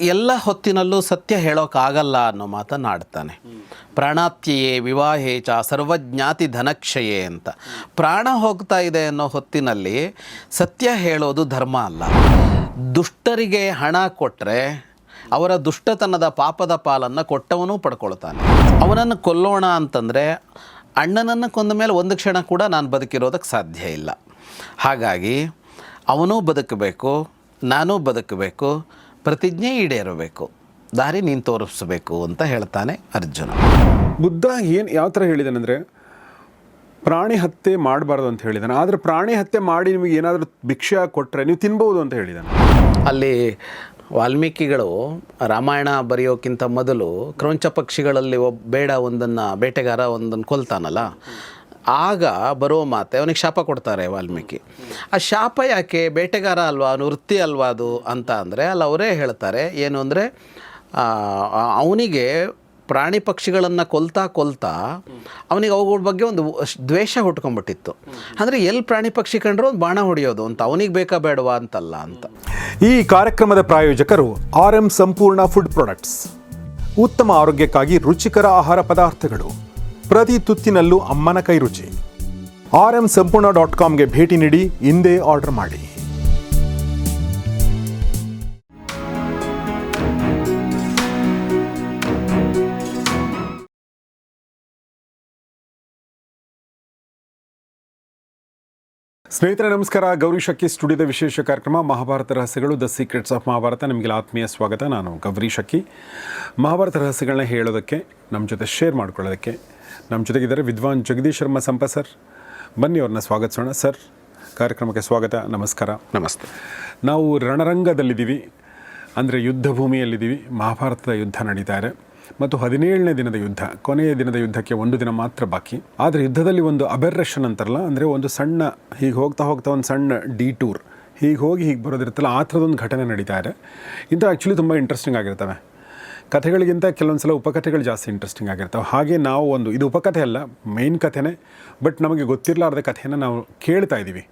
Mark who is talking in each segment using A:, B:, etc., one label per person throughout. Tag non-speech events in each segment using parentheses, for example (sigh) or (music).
A: ಎಲ್ಲ ಹೊತ್ತಿನಲ್ಲೂ ಸತ್ಯ ಹೇಳೋಕ್ಕಾಗಲ್ಲ ಅನ್ನೋ ಮಾತನ್ನಾಡ್ತಾನೆ. ಪ್ರಾಣಾತ್ಯೆಯೇ ವಿವಾಹೇ ಚ ಸರ್ವಜ್ಞಾತಿ ಧನಕ್ಷಯೇ ಅಂತ. ಪ್ರಾಣ ಹೋಗ್ತಾ ಇದೆ ಅನ್ನೋ ಹೊತ್ತಿನಲ್ಲಿ ಸತ್ಯ ಹೇಳೋದು ಧರ್ಮ ಅಲ್ಲ. ದುಷ್ಟರಿಗೆ ಹಣ ಕೊಟ್ಟರೆ ಅವರ ದುಷ್ಟತನದ ಪಾಪದ ಪಾಲನ್ನು ಕೊಟ್ಟವನು ಪಡ್ಕೊಳ್ತಾನೆ. ಅವನನ್ನು ಕೊಲ್ಲೋಣ ಅಂತಂದರೆ ಅಣ್ಣನನ್ನು ಕೊಂದ ಮೇಲೆ ಒಂದು ಕ್ಷಣ ಕೂಡ ನಾನು ಬದುಕಿರೋದಕ್ಕೆ ಸಾಧ್ಯ ಇಲ್ಲ. ಹಾಗಾಗಿ ಅವನೂ ಬದುಕಬೇಕು, ನಾನೂ ಬದುಕಬೇಕು ಪ್ರತಿಜ್ಞೆ ಈಡೇರಬೇಕು. ದಾರಿ ನೀನು ತೋರಿಸಬೇಕು ಅಂತ ಹೇಳ್ತಾನೆ ಅರ್ಜುನ.
B: ಬುದ್ಧ ಏನು ಯಾವ ಥರ ಹೇಳಿದಾನಂದರೆ ಪ್ರಾಣಿ ಹತ್ಯೆ ಮಾಡಬಾರ್ದು ಅಂತ ಹೇಳಿದಾನೆ. ಆದರೆ ಪ್ರಾಣಿ ಹತ್ಯೆ ಮಾಡಿ ನಿಮಗೆ ಏನಾದರೂ ಭಿಕ್ಷೆ ಕೊಟ್ಟರೆ ನೀವು ತಿನ್ಬೋದು ಅಂತ ಹೇಳಿದಾನೆ.
A: ಅಲ್ಲಿ ವಾಲ್ಮೀಕಿಗಳು ರಾಮಾಯಣ ಬರೆಯೋಕ್ಕಿಂತ ಮೊದಲು ಕ್ರೌಂಚ ಪಕ್ಷಿಗಳಲ್ಲಿ ಒಬ್ಬ ಬೇಡ ಒಂದನ್ನು ಬೇಟೆಗಾರ ಒಂದನ್ನು ಕೊಲ್ತಾನಲ್ಲ ಆಗ ಬರೋ ಮಾತೆ ಅವನಿಗೆ ಶಾಪ ಕೊಡ್ತಾರೆ ವಾಲ್ಮೀಕಿ. ಆ ಶಾಪ ಯಾಕೆ? ಬೇಟೆಗಾರ ಅಲ್ವಾ? ವೃತ್ತಿ ಅಲ್ವಾ ಅದು ಅಂತ ಅಂದರೆ ಅಲ್ಲಿ ಅವರೇ ಹೇಳ್ತಾರೆ, ಏನು ಅಂದರೆ ಅವನಿಗೆ ಪ್ರಾಣಿ ಪಕ್ಷಿಗಳನ್ನು ಕೊಲ್ತಾ ಕೊಲ್ತಾ ಅವನಿಗೆ ಅವುಗಳ ಬಗ್ಗೆ ಒಂದು ದ್ವೇಷ ಹುಟ್ಕೊಂಡ್ಬಿಟ್ಟಿತ್ತು. ಅಂದರೆ ಎಲ್ಲಿ ಪ್ರಾಣಿ ಪಕ್ಷಿ ಕಂಡ್ರು ಒಂದು ಬಾಣ ಹೊಡೆಯೋದು ಅಂತ, ಅವನಿಗೆ ಬೇಕಾ ಬೇಡವಾ ಅಂತಲ್ಲ ಅಂತ.
B: ಈ ಕಾರ್ಯಕ್ರಮದ ಪ್ರಾಯೋಜಕರು R M Sampoorna food products. ಉತ್ತಮ ಆರೋಗ್ಯಕ್ಕಾಗಿ ರುಚಿಕರ ಆಹಾರ ಪದಾರ್ಥಗಳು. ಪ್ರತಿ ತುತ್ತಿನಲ್ಲೂ ಅಮ್ಮನ ಕೈ ರುಚಿ. ಆರ್ ಎಂ ಸಂಪೂರ್ಣ ಡಾಟ್ ಕಾಮ್ಗೆ ಭೇಟಿ ನೀಡಿ ಇಂದೇ ಆರ್ಡರ್ ಮಾಡಿ. ಸ್ನೇಹಿತರೆ, ನಮಸ್ಕಾರ. ಗೌರಿ ಶಕ್ಕಿ ಸ್ಟುಡಿಯೋದ ವಿಶೇಷ ಕಾರ್ಯಕ್ರಮ ಮಹಾಭಾರತ ರಹಸ್ಯಗಳು, ದ ಸೀಕ್ರೆಟ್ಸ್ ಆಫ್ ಮಹಾಭಾರತ. ನಿಮಗೆ ಆತ್ಮೀಯ ಸ್ವಾಗತ. ನಾನು ಗೌರಿ ಶಕ್ಕಿ ಮಹಾಭಾರತ ರಹಸ್ಯಗಳನ್ನ ಹೇಳೋದಕ್ಕೆ ನಮ್ಮ ಜೊತೆ ಶೇರ್ ಮಾಡ್ಕೊಳ್ಳೋದಕ್ಕೆ ನಮ್ಮ ಜೊತೆಗಿದ್ದಾರೆ ವಿದ್ವಾನ್ ಜಗದೀಶ್ ಶರ್ಮಾ ಸಂಪ ಸರ್. ಬನ್ನಿ ಅವ್ರನ್ನ ಸ್ವಾಗತಿಸೋಣ. ಸರ್ ಕಾರ್ಯಕ್ರಮಕ್ಕೆ ಸ್ವಾಗತ ನಮಸ್ಕಾರ.
A: ನಮಸ್ತೆ.
B: ನಾವು ರಣರಂಗದಲ್ಲಿದ್ದೀವಿ. ಅಂದರೆ ಯುದ್ಧ ಭೂಮಿಯಲ್ಲಿದ್ದೀವಿ ಮಹಾಭಾರತದ ಯುದ್ಧ ನಡೀತಾ ಇದೆ ಮತ್ತು ಹದಿನೇಳನೇ ದಿನದ ಯುದ್ಧ ಕೊನೆಯ ದಿನದ ಯುದ್ಧಕ್ಕೆ ಒಂದು ದಿನ ಮಾತ್ರ ಬಾಕಿ. ಆದರೆ ಯುದ್ಧದಲ್ಲಿ ಒಂದು ಅಬೆರ್ರೇಷನ್ ಅಂತಾರಲ್ಲ ಅಂದರೆ ಒಂದು ಸಣ್ಣ ಹೀಗೆ ಹೋಗ್ತಾ ಹೋಗ್ತಾ ಒಂದು ಸಣ್ಣ ಡಿ ಟೂರ್ ಹೀಗೆ ಹೋಗಿ ಹೀಗೆ ಬರೋದಿರುತ್ತಲ್ಲ ಆ ಥರದೊಂದು ಘಟನೆ ನಡೀತಾ ಇದೆ. ಇದು ಆ್ಯಕ್ಚುಲಿ ತುಂಬ ಇಂಟ್ರೆಸ್ಟಿಂಗ್ ಆಗಿರ್ತವೆ. ಕಥೆಗಳಿಗಿಂತ ಕೆಲವೊಂದು ಸಲ ಉಪಕಥೆಗಳು ಜಾಸ್ತಿ ಇಂಟ್ರೆಸ್ಟಿಂಗ್ ಆಗಿರ್ತವೆ. ಹಾಗೆ ನಾವು ಒಂದು, ಇದು ಉಪಕಥೆ ಅಲ್ಲ ಮೇಯ್ನ್ ಕಥೆನೇ ಬಟ್ ನಮಗೆ ಗೊತ್ತಿರಲಾರ್ದ ಕಥೆಯನ್ನು ನಾವು ಕೇಳ್ತಾ ಇದ್ದೀವಿ.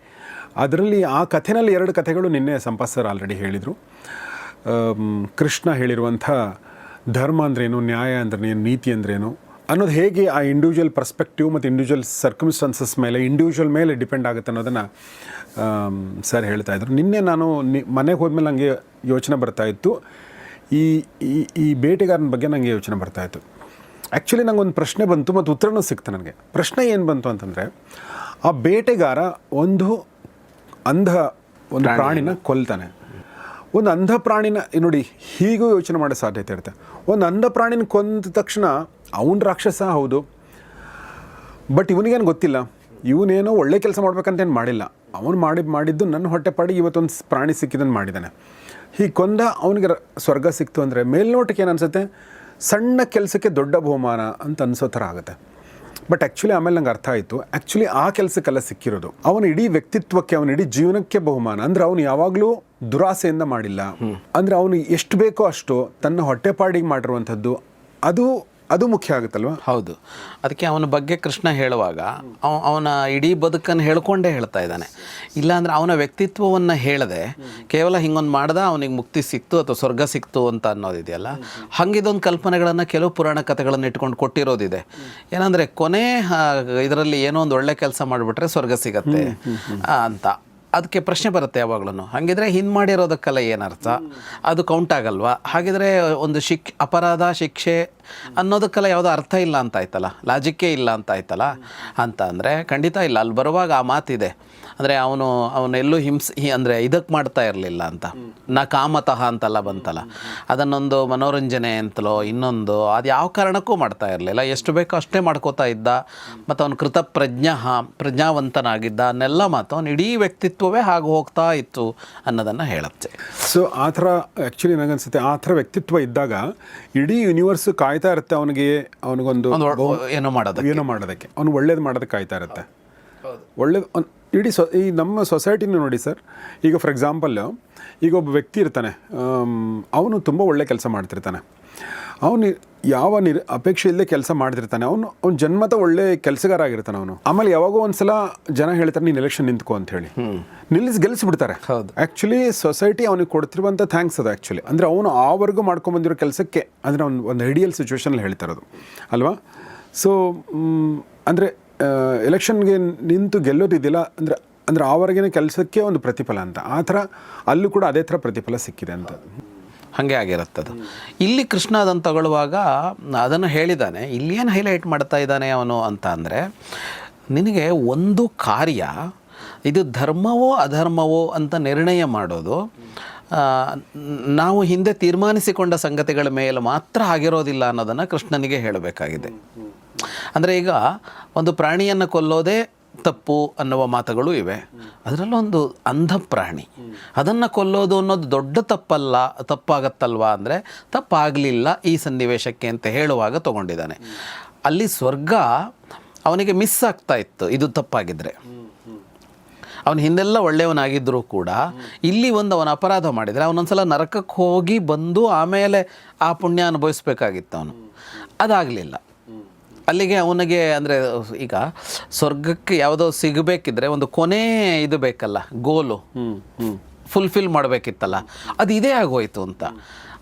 B: ಅದರಲ್ಲಿ ಆ ಕಥೆನಲ್ಲಿ ಎರಡು ಕಥೆಗಳು ನಿನ್ನೆ ಸಂಪಾಸ್ ಸರ್ ಆಲ್ರೆಡಿ ಹೇಳಿದರು. ಕೃಷ್ಣ ಹೇಳಿರುವಂಥ ಧರ್ಮ ಅಂದ್ರೇನು, ನ್ಯಾಯ ಅಂದ್ರೇನು, ನೀತಿ ಅಂದ್ರೇನು, ಅನ್ನೋದು ಹೇಗೆ ಆ ಇಂಡಿವಿಜುವಲ್ ಪರ್ಸ್ಪೆಕ್ಟಿವ್ ಮತ್ತು ಇಂಡಿವಿಜುವಲ್ ಸರ್ಕಮ್ಸ್ಟಾನ್ಸಸ್ ಮೇಲೆ ಇಂಡಿವಿಜುವಲ್ ಮೇಲೆ ಡಿಪೆಂಡ್ ಆಗುತ್ತೆ ಅನ್ನೋದನ್ನು ಸರ್ ಹೇಳ್ತಾ ಇದ್ರು. ನಿನ್ನೆ ನಾನು ನಿ, ಮನೆಗೆ ಹೋದ್ಮೇಲೆ ನನಗೆ ಯೋಚನೆ ಬರ್ತಾ ಇತ್ತು. ಈ ಈ ಈ ಬೇಟೆಗಾರನ ಬಗ್ಗೆ ನನಗೆ ಯೋಚನೆ ಬರ್ತಾ ಇತ್ತು. ಆ್ಯಕ್ಚುಲಿ ನಂಗೆ ಒಂದು ಪ್ರಶ್ನೆ ಬಂತು ಮತ್ತು ಉತ್ತರನೂ ಸಿಕ್ತು ನನಗೆ. ಪ್ರಶ್ನೆ ಏನು ಬಂತು ಅಂತಂದರೆ ಆ ಬೇಟೆಗಾರ ಒಂದು ಅಂಧ ಒಂದು ಪ್ರಾಣಿನ ಕೊಲ್ತಾನೆ. ಒಂದು ಅಂಧ ಪ್ರಾಣಿನ ನೋಡಿ ಹೀಗೂ ಯೋಚನೆ ಮಾಡೋ ಸಾಧ್ಯತೆ ಇರುತ್ತೆ. ಒಂದು ಅಂಧ ಪ್ರಾಣಿನ ಕೊಂದ ತಕ್ಷಣ ಅವನ ರಾಕ್ಷಸ ಹೌದು. ಬಟ್ ಇವನಿಗೇನು ಗೊತ್ತಿಲ್ಲ. ಇವನೇನೋ ಒಳ್ಳೆ ಕೆಲಸ ಮಾಡ್ಬೇಕಂತೇನು ಮಾಡಿಲ್ಲ. ಅವನು ಮಾಡಿ ಮಾಡಿದ್ದು ನನ್ನ ಹೊಟ್ಟೆಪಾಡಿ ಇವತ್ತೊಂದು ಪ್ರಾಣಿ ಸಿಕ್ಕಿದ್ದನ್ನು ಮಾಡಿದ್ದಾನೆ. ಹೀಗೆ ಕೊಂದ ಅವನಿಗೆ ಸ್ವರ್ಗ ಸಿಕ್ತು ಅಂದರೆ ಮೇಲ್ನೋಟಕ್ಕೆ ಏನು ಅನಿಸುತ್ತೆ? ಸಣ್ಣ ಕೆಲಸಕ್ಕೆ ದೊಡ್ಡ ಬಹುಮಾನ ಅಂತ ಅನಿಸೋ ಥರ ಆಗುತ್ತೆ. ಬಟ್ ಆ್ಯಕ್ಚುಲಿ ಆಮೇಲೆ ನಂಗೆ ಅರ್ಥ ಆಯಿತು. ಆ್ಯಕ್ಚುಲಿ ಆ ಕೆಲಸಕ್ಕೆಲ್ಲ ಸಿಕ್ಕಿರೋದು. ಅವನ ಇಡೀ ವ್ಯಕ್ತಿತ್ವಕ್ಕೆ ಅವನ ಇಡೀ ಜೀವನಕ್ಕೆ ಬಹುಮಾನ. ಅಂದ್ರೆ ಅವನು ಯಾವಾಗಲೂ ದುರಾಸೆಯಿಂದ ಮಾಡಿಲ್ಲ. ಅಂದರೆ ಅವನು ಎಷ್ಟು ಬೇಕೋ ಅಷ್ಟು ತನ್ನ ಹೊಟ್ಟೆಪಾಡಿಗೆ ಮಾಡಿರುವಂಥದ್ದು. ಅದು ಅದು ಮುಖ್ಯ ಆಗುತ್ತಲ್ವ?
A: ಹೌದು. ಅದಕ್ಕೆ ಅವನ ಬಗ್ಗೆ ಕೃಷ್ಣ ಹೇಳುವಾಗ ಅವ ಅವನ ಇಡೀ ಬದುಕನ್ನು ಹೇಳ್ಕೊಂಡೇ ಹೇಳ್ತಾ ಇದ್ದಾನೆ. ಇಲ್ಲಾಂದ್ರೆ ಅವನ ವ್ಯಕ್ತಿತ್ವವನ್ನು ಹೇಳದೆ ಕೇವಲ ಹಿಂಗೊಂದು ಮಾಡ್ದ ಅವನಿಗೆ ಮುಕ್ತಿ ಸಿಕ್ತು ಅಥವಾ ಸ್ವರ್ಗ ಸಿಕ್ತು ಅಂತ ಅನ್ನೋದಿದೆಯಲ್ಲ? ಹಂಗಿದೊಂದು ಕಲ್ಪನೆಗಳನ್ನು ಕೆಲವು ಪುರಾಣ ಕಥೆಗಳನ್ನು ಇಟ್ಕೊಂಡು ಕೊಟ್ಟಿರೋದಿದೆ. ಏನಂದರೆ ಕೊನೆ ಇದರಲ್ಲಿ ಏನೋ ಒಂದು ಒಳ್ಳೆ ಕೆಲಸ ಮಾಡಿಬಿಟ್ರೆ ಸ್ವರ್ಗ ಸಿಗತ್ತೆ ಅಂತ. ಅದಕ್ಕೆ ಪ್ರಶ್ನೆ ಬರುತ್ತೆ ಯಾವಾಗ್ಲೂ ಹಾಗಿದ್ರೆ ಹಿಂದೆ ಮಾಡಿರೋದಕ್ಕೆಲ್ಲ ಏನರ್ಥ? ಅದು ಕೌಂಟ್ ಆಗಲ್ವಾ? ಹಾಗಿದ್ರೆ ಒಂದು ಶಿಕ್ ಅಪರಾಧ ಶಿಕ್ಷೆ ಅನ್ನೋದಕ್ಕೆಲ್ಲ ಯಾವುದೋ ಅರ್ಥ ಇಲ್ಲ ಅಂತ ಆಯ್ತಲ್ಲ ಲಾಜಿಕ್ಕೇ ಇಲ್ಲ ಅಂತ ಆಯ್ತಲ್ಲ, ಅಂತ ಅಂದರೆ ಖಂಡಿತ ಇಲ್ಲ. ಅಲ್ಲಿ ಬರುವಾಗ ಆ ಮಾತಿದೆ. ಅಂದರೆ ಅವನು ಅವನೆಲ್ಲೂ ಹಿಂಸೆ ಅಂದರೆ ಇದಕ್ಕೆ ಮಾಡ್ತಾ ಇರಲಿಲ್ಲ ಅಂತ. ನ ಕಾಮತಃ ಅಂತೆಲ್ಲ ಬಂತಲ್ಲ. ಅದನ್ನೊಂದು ಮನೋರಂಜನೆ ಅಂತಲೋ, ಇನ್ನೊಂದು, ಅದು ಯಾವ ಕಾರಣಕ್ಕೂ ಮಾಡ್ತಾ ಇರಲಿಲ್ಲ. ಎಷ್ಟು ಬೇಕೋ ಅಷ್ಟೇ ಮಾಡ್ಕೋತಾ ಇದ್ದ. ಮತ್ತು ಅವನು ಕೃತ ಪ್ರಜ್ಞ ಪ್ರಜ್ಞಾವಂತನಾಗಿದ್ದ. ಅನ್ನೆಲ್ಲ ಮಾತು ಅವನು ಇಡೀ ವ್ಯಕ್ತಿತ್ವವೇ ಹಾಗೆ ಹೋಗ್ತಾ ಇತ್ತು ಅನ್ನೋದನ್ನು ಹೇಳುತ್ತೆ.
B: ಸೊ ಆ ಥರ ಆ್ಯಕ್ಚುಲಿ ನನಗನ್ಸುತ್ತೆ ಆ ಥರ ವ್ಯಕ್ತಿತ್ವ ಇದ್ದಾಗ ಇಡೀ ಯೂನಿವರ್ಸ್ ಕಾಯ್ತಾ ಇರುತ್ತೆ ಅವನಿಗೆ ಅವನಿಗೊಂದು
A: ಒಂದು ಏನೋ ಮಾಡೋದು
B: ಏನೋ ಮಾಡೋದಕ್ಕೆ. ಅವ್ನು ಒಳ್ಳೇದು ಮಾಡೋದಕ್ಕೆ ಕಾಯ್ತಾ ಇರುತ್ತೆ. ಒಳ್ಳೇದು ಇಡೀ ಸೊ ಈ ನಮ್ಮ ಸೊಸೈಟಿನ ನೋಡಿ ಸರ್ ಈಗ ಫಾರ್ ಎಕ್ಸಾಂಪಲ್ ಈಗ ಒಬ್ಬ ವ್ಯಕ್ತಿ ಇರ್ತಾನೆ ಅವನು ತುಂಬ ಒಳ್ಳೆ ಕೆಲಸ ಮಾಡ್ತಿರ್ತಾನೆ. ಅವನು ಯಾವ ನಿರ್ ಅಪೇಕ್ಷೆ ಇಲ್ಲದೆ ಕೆಲಸ ಮಾಡ್ತಿರ್ತಾನೆ. ಅವನು ಅವ್ನು ಜನ್ಮತ ಒಳ್ಳೆ ಕೆಲಸಗಾರ ಆಗಿರ್ತಾನೆ ಅವನು. ಆಮೇಲೆ ಯಾವಾಗೋ ಒಂದ್ಸಲ ಜನ ಹೇಳ್ತಾರೆ ನೀನು ಎಲೆಕ್ಷನ್ ನಿಂತ್ಕೋ ಅಂತ ಹೇಳಿ ನಿಲ್ಲಿಸಿ ಗೆಲ್ಲಿಸ್ಬಿಡ್ತಾರೆ
A: ಹೌದು.
B: ಆ್ಯಕ್ಚುಲಿ ಸೊಸೈಟಿ ಅವನಿಗೆ ಕೊಡ್ತಿರುವಂಥ ಥ್ಯಾಂಕ್ಸ್ ಅದು ಆ್ಯಕ್ಚುಲಿ ಅಂದರೆ ಅವನು ಆವರೆಗೂ ಮಾಡ್ಕೊಂಬಂದಿರೋ ಕೆಲಸಕ್ಕೆ ಅಂದರೆ ಅವ್ನು ಒಂದು ಐಡಿಯಲ್ ಸಿಚುವೇಷನಲ್ಲಿ ಹೇಳ್ತಾ ಇರೋದು. ಅಲ್ವಾ? ಸೊ ಅಂದರೆ ಎಲೆಕ್ಷನ್ಗೆ ನಿಂತು ಗೆಲ್ಲೋದಿದ್ದಿಲ್ಲ ಅಂದರೆ ಅಂದರೆ ಆವರೆಗಿನ ಕೆಲಸಕ್ಕೆ ಒಂದು ಪ್ರತಿಫಲ ಅಂತ. ಆ ಥರ ಅಲ್ಲೂ ಕೂಡ ಅದೇ ಥರ ಪ್ರತಿಫಲ ಸಿಕ್ಕಿದೆ ಅಂತ.
A: ಹಾಗೆ ಆಗಿರುತ್ತದು ಇಲ್ಲಿ ಕೃಷ್ಣ ಅದನ್ನು ತಗೊಳ್ಳುವಾಗ ಅದನ್ನು ಹೇಳಿದ್ದಾನೆ ಏನು ಹೈಲೈಟ್ ಮಾಡ್ತಾ ಇದ್ದಾನೆ ಅವನು ಅಂತ ಅಂದರೆ, ನಿನಗೆ ಒಂದು ಕಾರ್ಯ, ಇದು ಧರ್ಮವೋ ಅಧರ್ಮವೋ ಅಂತ ನಿರ್ಣಯ ಮಾಡೋದು ನಾವು ಹಿಂದೆ ತೀರ್ಮಾನಿಸಿಕೊಂಡ ಸಂಗತಿಗಳ ಮೇಲೆ ಮಾತ್ರ ಆಗಿರೋದಿಲ್ಲ ಅನ್ನೋದನ್ನು ಕೃಷ್ಣನಿಗೆ ಹೇಳಬೇಕಾಗಿದೆ. ಅಂದರೆ ಈಗ ಒಂದು ಪ್ರಾಣಿಯನ್ನು ಕೊಲ್ಲೋದೇ ತಪ್ಪು ಅನ್ನುವ ಮಾತುಗಳು ಇವೆ. ಅದರಲ್ಲೊಂದು ಅಂಧ ಪ್ರಾಣಿ ಅದನ್ನು ಕೊಲ್ಲೋದು ಅನ್ನೋದು ದೊಡ್ಡ ತಪ್ಪಲ್ಲ, ತಪ್ಪಾಗತ್ತಲ್ವಾ ಅಂದರೆ ತಪ್ಪಾಗಲಿಲ್ಲ ಈ ಸನ್ನಿವೇಶಕ್ಕೆ ಅಂತ ಹೇಳುವಾಗ ತಗೊಂಡಿದ್ದಾನೆ. ಅಲ್ಲಿ ಸ್ವರ್ಗ ಅವನಿಗೆ ಮಿಸ್ ಆಗ್ತಾ ಇತ್ತು, ಇದು ತಪ್ಪಾಗಿದ್ದರೆ ಅವನು ಹಿಂದೆಲ್ಲ ಒಳ್ಳೆಯವನಾಗಿದ್ದರೂ ಕೂಡ ಇಲ್ಲಿ ಒಂದು ಅವನ ಅಪರಾಧ ಮಾಡಿದರೆ ಅವನೊಂದ್ಸಲ ನರಕಕ್ಕೆ ಹೋಗಿ ಬಂದು ಆಮೇಲೆ ಆ ಪುಣ್ಯ ಅನುಭವಿಸ್ಬೇಕಾಗಿತ್ತು ಅವನು. ಅದಾಗಲಿಲ್ಲ. ಅಲ್ಲಿಗೆ ಅವನಿಗೆ ಅಂದರೆ ಈಗ ಸ್ವರ್ಗಕ್ಕೆ ಯಾವುದೋ ಸಿಗಬೇಕಿದ್ರೆ ಒಂದು ಕೊನೆ ಇದು ಬೇಕಲ್ಲ ಗೋಲು. ಫುಲ್ಫಿಲ್ ಮಾಡಬೇಕಿತ್ತಲ್ಲ ಅದು ಇದೇ ಆಗೋಯ್ತು ಅಂತ.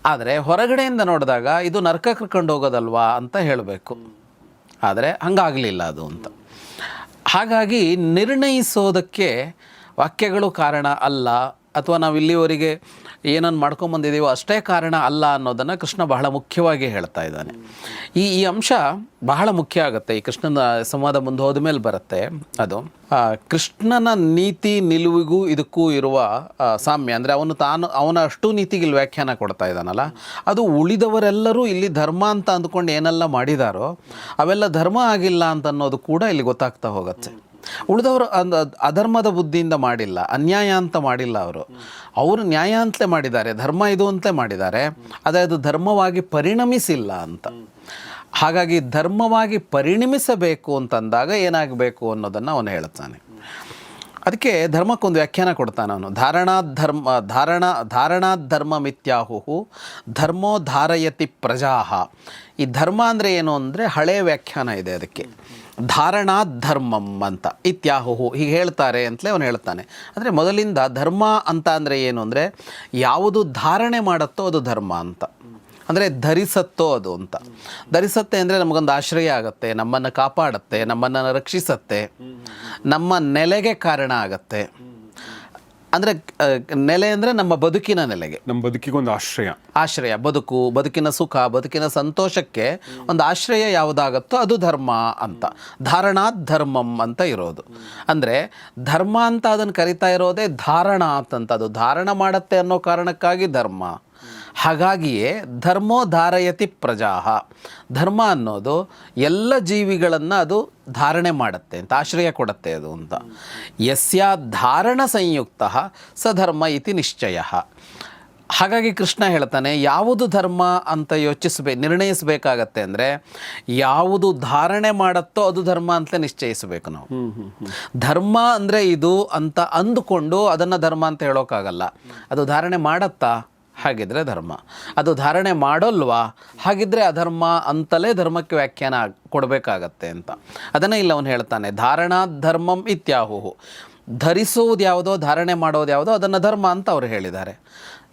A: ಆದರೆ ಹೊರಗಡೆಯಿಂದ ನೋಡಿದಾಗ ಇದು ನರಕ ಕರ್ಕೊಂಡು ಹೋಗೋದಲ್ವಾ ಅಂತ ಹೇಳಬೇಕು. ಆದರೆ ಹಂಗಾಗಲಿಲ್ಲ ಅದು ಅಂತ. ಹಾಗಾಗಿ ನಿರ್ಣಯಿಸೋದಕ್ಕೆ ವಾಕ್ಯಗಳು ಕಾರಣ ಅಲ್ಲ ಅಥವಾ ನಾವು ಇಲ್ಲಿವರೆಗೆ ಏನನ್ನು ಮಾಡ್ಕೊಂಬಂದಿದ್ದೀವೋ ಅಷ್ಟೇ ಕಾರಣ ಅಲ್ಲ ಅನ್ನೋದನ್ನು ಕೃಷ್ಣ ಬಹಳ ಮುಖ್ಯವಾಗಿ ಹೇಳ್ತಾ ಇದ್ದಾನೆ. ಈ ಈ ಅಂಶ ಬಹಳ ಮುಖ್ಯ ಆಗುತ್ತೆ. ಈ ಕೃಷ್ಣನ ಸಂವಾದ ಮುಂದೆ ಹೋದ ಮೇಲೆ ಬರುತ್ತೆ ಅದು. ಕೃಷ್ಣನ ನೀತಿ ನಿಲುವಿಗೂ ಇದಕ್ಕೂ ಇರುವ ಸಾಮ್ಯ, ಅಂದರೆ ಅವನು ತಾನು, ಅವನ ಅಷ್ಟು ನೀತಿಗೆ ಇಲ್ಲಿ ವ್ಯಾಖ್ಯಾನ ಕೊಡ್ತಾ ಇದ್ದಾನಲ್ಲ. ಅದು ಉಳಿದವರೆಲ್ಲರೂ ಇಲ್ಲಿ ಧರ್ಮ ಅಂತ ಅಂದ್ಕೊಂಡು ಏನೆಲ್ಲ ಮಾಡಿದಾರೋ, ಅವೆಲ್ಲ ಧರ್ಮ ಆಗಿಲ್ಲ ಅಂತ ಅನ್ನೋದು ಕೂಡ ಇಲ್ಲಿ ಗೊತ್ತಾಗ್ತಾ ಹೋಗುತ್ತೆ. ಉಳಿದವರು ಅಂದ ಅಧರ್ಮದ ಬುದ್ಧಿಯಿಂದ ಮಾಡಿಲ್ಲ, ಅನ್ಯಾಯ ಅಂತ ಮಾಡಿಲ್ಲ ಅವರು. ಅವರು ನ್ಯಾಯ ಅಂತಲೇ ಮಾಡಿದ್ದಾರೆ, ಧರ್ಮ ಇದು ಅಂತಲೇ ಮಾಡಿದ್ದಾರೆ. ಆದರೆ ಅದು ಧರ್ಮವಾಗಿ ಪರಿಣಮಿಸಿಲ್ಲ ಅಂತ. ಹಾಗಾಗಿ ಧರ್ಮವಾಗಿ ಪರಿಣಮಿಸಬೇಕು ಅಂತಂದಾಗ ಏನಾಗಬೇಕು ಅನ್ನೋದನ್ನು ಅವನು ಹೇಳ್ತಾನೆ. ಅದಕ್ಕೆ ಧರ್ಮಕ್ಕೊಂದು ವ್ಯಾಖ್ಯಾನ ಕೊಡ್ತಾನೆ ಅವನು. ಧಾರಣಾಧರ್ಮ ಧಾರಣ ಧಾರಣಾಧರ್ಮ ಮಿಥ್ಯಾಹು ಧರ್ಮೋ ಧಾರಯತಿ ಪ್ರಜಾಹ. ಈ ಧರ್ಮ ಅಂದರೆ ಏನು ಅಂದರೆ ಹಳೆಯ ವ್ಯಾಖ್ಯಾನ ಇದೆ ಅದಕ್ಕೆ. ಧಾರಣಾತ್ ಧರ್ಮಂ ಅಂತ. ಇತ್ಯಾಹುಹು, ಹೀಗೆ ಹೇಳ್ತಾರೆ ಅಂತಲೇ ಅವನು ಹೇಳ್ತಾನೆ. ಅಂದರೆ ಮೊದಲಿಂದ ಧರ್ಮ ಅಂತ ಅಂದರೆ ಏನು ಅಂದರೆ ಯಾವುದು ಧಾರಣೆ ಮಾಡುತ್ತೋ ಅದು ಧರ್ಮ ಅಂತ. ಅಂದರೆ ಧರಿಸತ್ತೋ ಅದು ಅಂತ. ಧರಿಸತ್ತೆ ಅಂದರೆ ನಮಗೊಂದು ಆಶ್ರಯ ಆಗುತ್ತೆ, ನಮ್ಮನ್ನು ಕಾಪಾಡುತ್ತೆ, ನಮ್ಮನ್ನು ರಕ್ಷಿಸತ್ತೆ, ನಮ್ಮ ನೆಲೆಗೆ ಕಾರಣ ಆಗತ್ತೆ. ಅಂದರೆ ನೆಲೆ ಅಂದರೆ ನಮ್ಮ ಬದುಕಿನ ನೆಲೆಗೆ.
B: ನಮ್ಮ ಬದುಕಿಗೆ ಒಂದು ಆಶ್ರಯ.
A: ಆಶ್ರಯ ಬದುಕು ಬದುಕಿನ ಸುಖ ಬದುಕಿನ ಸಂತೋಷಕ್ಕೆ ಒಂದು ಆಶ್ರಯ ಯಾವುದಾಗತ್ತೋ ಅದು ಧರ್ಮ ಅಂತ. ಧಾರಣಾತ್ ಧರ್ಮಂ ಅಂತ ಇರೋದು. ಅಂದರೆ ಧರ್ಮ ಅಂತ ಅದನ್ನು ಕರಿತಾ ಇರೋದೇ ಧಾರಣ ಅಂತ. ಅದು ಧಾರಣ ಮಾಡತ್ತೆ ಅನ್ನೋ ಕಾರಣಕ್ಕಾಗಿ ಧರ್ಮ. ಹಾಗಾಗಿಯೇ ಧರ್ಮೋ ಧಾರಯತಿ ಪ್ರಜಾಹ. ಧರ್ಮ ಅನ್ನೋದು ಎಲ್ಲ ಜೀವಿಗಳನ್ನು ಅದು ಧಾರಣೆ ಮಾಡುತ್ತೆ ಅಂತ ಆಶ್ರಯ ಕೊಡುತ್ತೆ ಅದು ಅಂತ. ಯಸ್ಯ ಧಾರಣ ಸಂಯುಕ್ತ ಸ ಧರ್ಮ ಇತಿ ನಿಶ್ಚಯ. ಹಾಗಾಗಿ ಕೃಷ್ಣ ಹೇಳ್ತಾನೆ ಯಾವುದು ಧರ್ಮ ಅಂತ ಯೋಚಿಸಬೇ ನಿರ್ಣಯಿಸಬೇಕಾಗತ್ತೆ ಅಂದರೆ ಯಾವುದು ಧಾರಣೆ ಮಾಡುತ್ತೋ ಅದು ಧರ್ಮ ಅಂತ ನಿಶ್ಚಯಿಸಬೇಕು ನಾವು. ಧರ್ಮ ಅಂದರೆ ಇದು ಅಂತ ಅಂದುಕೊಂಡು ಅದನ್ನು ಧರ್ಮ ಅಂತ ಹೇಳೋಕ್ಕಾಗಲ್ಲ. ಅದು ಧಾರಣೆ ಮಾಡತ್ತಾ? ಹಾಗಿದ್ರೆ ಧರ್ಮ. ಅದು ಧಾರಣೆ ಮಾಡೋಲ್ವಾ? ಹಾಗಿದ್ರೆ ಅಧರ್ಮ ಅಂತಲೇ ಧರ್ಮಕ್ಕೆ ವ್ಯಾಖ್ಯಾನ ಕೊಡಬೇಕಾಗತ್ತೆ ಅಂತ. ಅದನ್ನೇ ಇಲ್ಲ ಅವನು ಹೇಳ್ತಾನೆ, ಧಾರಣಾ ಧರ್ಮಂ ಇತ್ಯಾಹುಹು. ಧರಿಸುವುದು ಯಾವುದೋ ಧಾರಣೆ ಮಾಡೋದು ಯಾವುದೋ ಅದನ್ನು ಧರ್ಮ ಅಂತ ಅವರು ಹೇಳಿದ್ದಾರೆ.